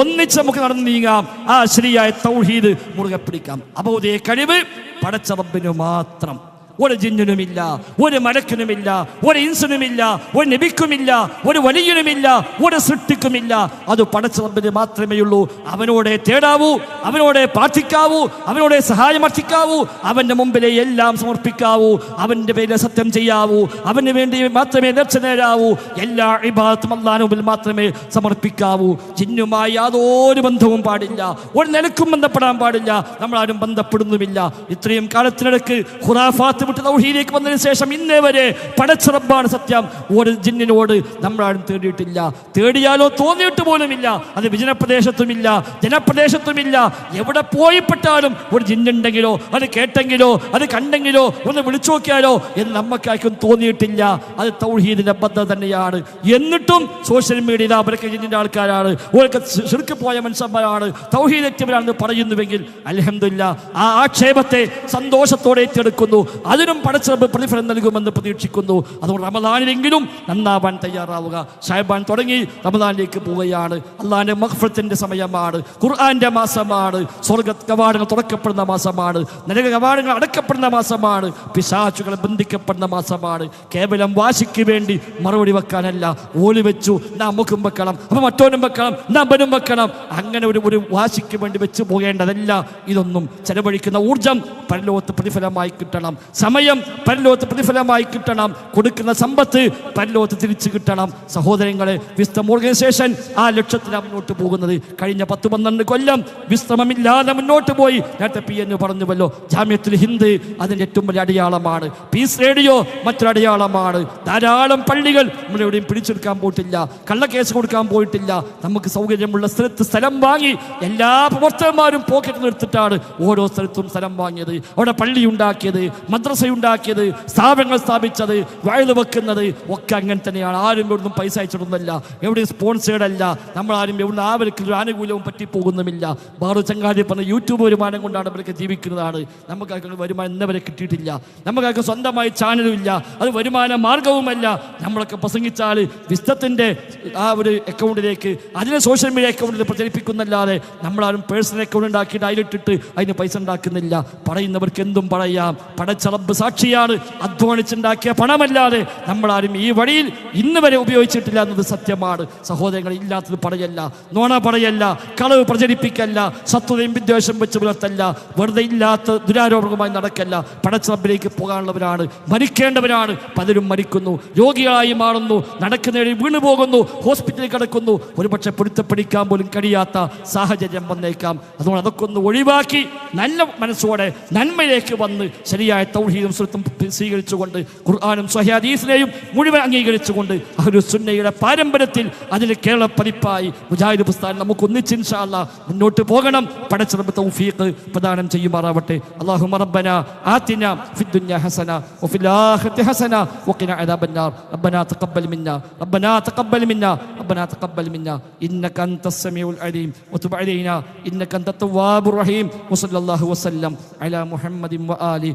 ഒന്നിച്ച് നമുക്ക് നടന്നു നീങ്ങാം. ആ ശരിയായ തൗഹീദ് മുറുകെ പിടിക്കാം. അബോധയെ കഴിവ് പടച്ചറബിന് മാത്രം. ഒരു ജിന്നിനുമില്ല ഒരു മലക്കിനുമില്ല ഒരു ഇൻസിനുമില്ല ഒരു നബിക്കുമില്ല ഒരു വലിയനുമില്ല ഒരു സൃഷ്ടിക്കുമില്ല. അത് പടച്ച റബ്ബിന് മാത്രമേ ഉള്ളൂ. അവനോടെ തേടാവൂ അവനോടെ പ്രാർത്ഥിക്കാവൂ അവനോടെ സഹായം അർത്ഥിക്കാവൂ അവന്റെ മുമ്പിലെ എല്ലാം സമർപ്പിക്കാവൂ അവന്റെ പേരിൽ സത്യം ചെയ്യാവൂ അവന് വേണ്ടി മാത്രമേ നേർച്ച നേടാവൂ എല്ലാ ഇബാദത്തും അള്ളാഹ് മുമ്പിൽ മാത്രമേ സമർപ്പിക്കാവൂ. ജിന്നുമായി യാതൊരു ബന്ധവും പാടില്ല ഒരു നിലക്കും ബന്ധപ്പെടാൻ പാടില്ല നമ്മളാരും ബന്ധപ്പെടുന്നുമില്ല. ഇത്രയും കാലത്തിനിടക്ക് ഖുറാഫാത്ത് വിട്ട് തൗഹീദിലേക്ക് വന്നതിന് ശേഷം ഇന്നേ വരെ പടച്ച റബ്ബാണ് സത്യം. ഒരു ജിന്നിനോട് നമ്മളാരും തേടിയിട്ടില്ല. തേടിയാലോ തോന്നിയിട്ട് പോലുമില്ല. അത് വിജനപ്രദേശത്തുമില്ല ജനപ്രദേശത്തുമില്ല. എവിടെ പോയിപ്പെട്ടാലും ഒരു ജിന്നുണ്ടെങ്കിലോ അത് കേട്ടെങ്കിലോ അത് കണ്ടെങ്കിലോ ഒന്ന് വിളിച്ചു നോക്കിയാലോ എന്ന് നമുക്കാർക്കും തോന്നിയിട്ടില്ല. അത് തൗഹീദിന്റെ ബദ്ധ തന്നെയാണ്. എന്നിട്ടും സോഷ്യൽ മീഡിയയിൽ അവരൊക്കെ ജിന്നിന്റെ ആൾക്കാരാണ്. ഓരൊക്കെ ശിർക്ക് പോയ മനുഷ്യന്മാരാണ്. തൗഹീദ് എത്തിയവരാണെന്ന് പറയുന്നുവെങ്കിൽ അലഹമില്ല ആ ആക്ഷേപത്തെ സന്തോഷത്തോടെ ഏറ്റെടുക്കുന്നു. അതിനും പടച്ചിറപ്പ് പ്രതിഫലം നൽകുമെന്ന് പ്രതീക്ഷിക്കുന്നു. അതുകൊണ്ട് റമദാനിലെങ്കിലും നന്നാവാൻ തയ്യാറാവുക. സാഹിബാൻ തുടങ്ങി റമദാനിലേക്ക് പോവുകയാണ്. അള്ളാഹിന്റെ മഹഫത്തിന്റെ സമയമാണ്. ഖുർആാന്റെ മാസമാണ്. സ്വർഗ കവാടങ്ങൾ തുറക്കപ്പെടുന്ന മാസമാണ്. നരക കവാടങ്ങൾ അടക്കപ്പെടുന്ന മാസമാണ്. പിശാച്ചുകൾ ബന്ധിക്കപ്പെടുന്ന മാസമാണ്. കേവലം വാശിക്ക് വേണ്ടി മറുപടി വെക്കാനല്ല. ഓലി വെച്ചു. നാം മുഖം വെക്കണം. അപ്പം മറ്റോനും വെക്കണം. നാം ബനും വെക്കണം. അങ്ങനെ ഒരു ഒരു വാശിക്ക് വേണ്ടി വെച്ച് പോകേണ്ടതല്ല. ഇതൊന്നും ചെലവഴിക്കുന്ന ഊർജം പരലോകത്ത് പ്രതിഫലമായി കിട്ടണം. സമയം പരലോകത്ത് പ്രതിഫലമായി കിട്ടണം. കൊടുക്കുന്ന സമ്പത്ത് പരലോകത്ത് തിരിച്ചു കിട്ടണം. സഹോദരങ്ങളെ വിസ്തം ഓർഗനൈസേഷൻ ആ ലക്ഷ്യത്തിലാണ് മുന്നോട്ട് പോകുന്നത്. കഴിഞ്ഞ പത്ത് പന്ത്രണ്ട് കൊല്ലം വിശ്രമമില്ലാതെ മുന്നോട്ട് പോയി. നേരത്തെ പി എന്ന് പറഞ്ഞുവല്ലോ ജാമ്യത്തിൽ ഹിന്ദ് അതിന്റെ ഏറ്റവും വലിയ അടയാളമാണ്. പീസ് റേഡിയോ മറ്റൊരു അടയാളമാണ്. ധാരാളം പള്ളികൾ നമ്മളെവിടെയും പിടിച്ചെടുക്കാൻ പോയിട്ടില്ല. കള്ളക്കേസ് കൊടുക്കാൻ പോയിട്ടില്ല. നമുക്ക് സൗകര്യമുള്ള സ്ഥലത്ത് സ്ഥലം വാങ്ങി എല്ലാ പ്രവർത്തകന്മാരും പോക്കറ്റ് നിർത്തിട്ടാണ് ഓരോ സ്ഥലത്തും സ്ഥലം വാങ്ങിയത്. അവിടെ പള്ളി ഉണ്ടാക്കിയത് മദ്രസ ഉണ്ടാക്കിയത് സ്ഥാപനങ്ങൾ സ്ഥാപിച്ചത് വയൽ വെക്കുന്നത് ഒക്കെ അങ്ങനെ തന്നെയാണ്. ആരും ഇവിടുന്ന് പൈസ അയച്ചിടുന്നില്ല എവിടെയും സ്പോൺസേഡ് അല്ല. നമ്മൾ ആരും എവിടെ ആവർക്ക് ഒരു ആനുകൂല്യവും പറ്റിപ്പോകുന്നുമില്ല. ബാറു ചങ്ങാതി പറഞ്ഞ യൂട്യൂബ് വരുമാനം കൊണ്ടാണ് ഇവരൊക്കെ ജീവിക്കുന്നതാണ്. നമുക്കൊക്കെ വരുമാനം ഇന്നവരെ കിട്ടിയിട്ടില്ല. നമുക്കൊക്കെ സ്വന്തമായി ചാനലും ഇല്ല. അത് വരുമാന മാർഗവുമല്ല നമ്മളൊക്കെ പ്രസംഗിച്ചാൽ വിസ്തത്തിന്റെ ആ ഒരു അക്കൗണ്ടിലേക്ക് അതിനെ സോഷ്യൽ മീഡിയ അക്കൗണ്ടിൽ പ്രചരിപ്പിക്കുന്നല്ലാതെ നമ്മളാരും പേഴ്സണൽ അക്കൗണ്ട് ഉണ്ടാക്കിയിട്ട് അതിലിട്ടിട്ട് അതിന് പൈസ ഉണ്ടാക്കുന്നില്ല. പറയുന്നവർക്ക് എന്തും പറയാം. പടച്ചറബ് സാക്ഷിയാണ് അധ്വാനിച്ചുണ്ടാക്കിയ പണമല്ലാതെ നമ്മളാരും ഈ വഴിയിൽ ഇന്ന് വരെ ഉപയോഗിച്ചിട്ടില്ല എന്നത് സത്യമാണ്. സഹോദരങ്ങൾ ഇല്ലാത്തത് പറയല്ല നോണ പറയല്ല കളവ് പ്രചരിപ്പിക്കല്ല ശത്രുതയും വിദ്വേഷം വെച്ച് പുലർത്തല്ല വെറുതെ ഇല്ലാത്ത ദുരാരോപണവുമായി നടക്കല്ല പടച്ചറബിലേക്ക് പോകാനുള്ളവരാണ് മരിക്കേണ്ടവരാണ് പലരും മരിക്കുന്നു രോഗികളായി മാറുന്നു നടക്കുന്നവരെ വീണു പോകുന്നു ഹോസ്പിറ്റലിൽ കിടക്കുന്നു ഒരുപക്ഷെ പൊരുത്തപ്പെടിക്കാൻ പോലും കഴിയാത്ത സാഹചര്യം വന്നേക്കാം. അതുകൊണ്ട് അതൊക്കെ ഒന്ന് ഒഴിവാക്കി നല്ല മനസ്സോടെ നന്മയിലേക്ക് വന്ന് ശരിയായ തൗഹീദും സുഹൃത്തും സ്വീകരിച്ചുകൊണ്ട് ഖുർആാനും സ്വഹ്യാദീസിനെയും മുഴുവൻ അംഗീകരിച്ചുകൊണ്ട് ഒരു സുന്നയുടെ പാരമ്പര്യത്തിൽ അതിന് കേരള പതിപ്പായി മുജാഹിദ് പ്രസ്ഥാനം നമുക്ക് ഒന്നിച്ച് ഇൻഷാ അല്ലാ മുന്നോട്ട് പോകണം പടച്ചിറപ്പ് തൗഫീഖ് പ്രദാനം ചെയ്യുമാറാവട്ടെ അള്ളാഹു റബ്ബന ആതിന ഫി الدنيا حسنة وفي الآخرة حسنة وقنا عذاب النار ربنا تقبل منا ربنا تقبل منا ربنا تقبل منا إنك أنت السميع العليم وتب علينا إنك أنت التواب الرحيم وصلى الله وسلم على محمد وآله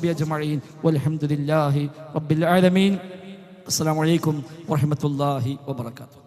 وصحبه أجمعين والحمد لله رب العالمين السلام عليكم ورحمة الله وبركاته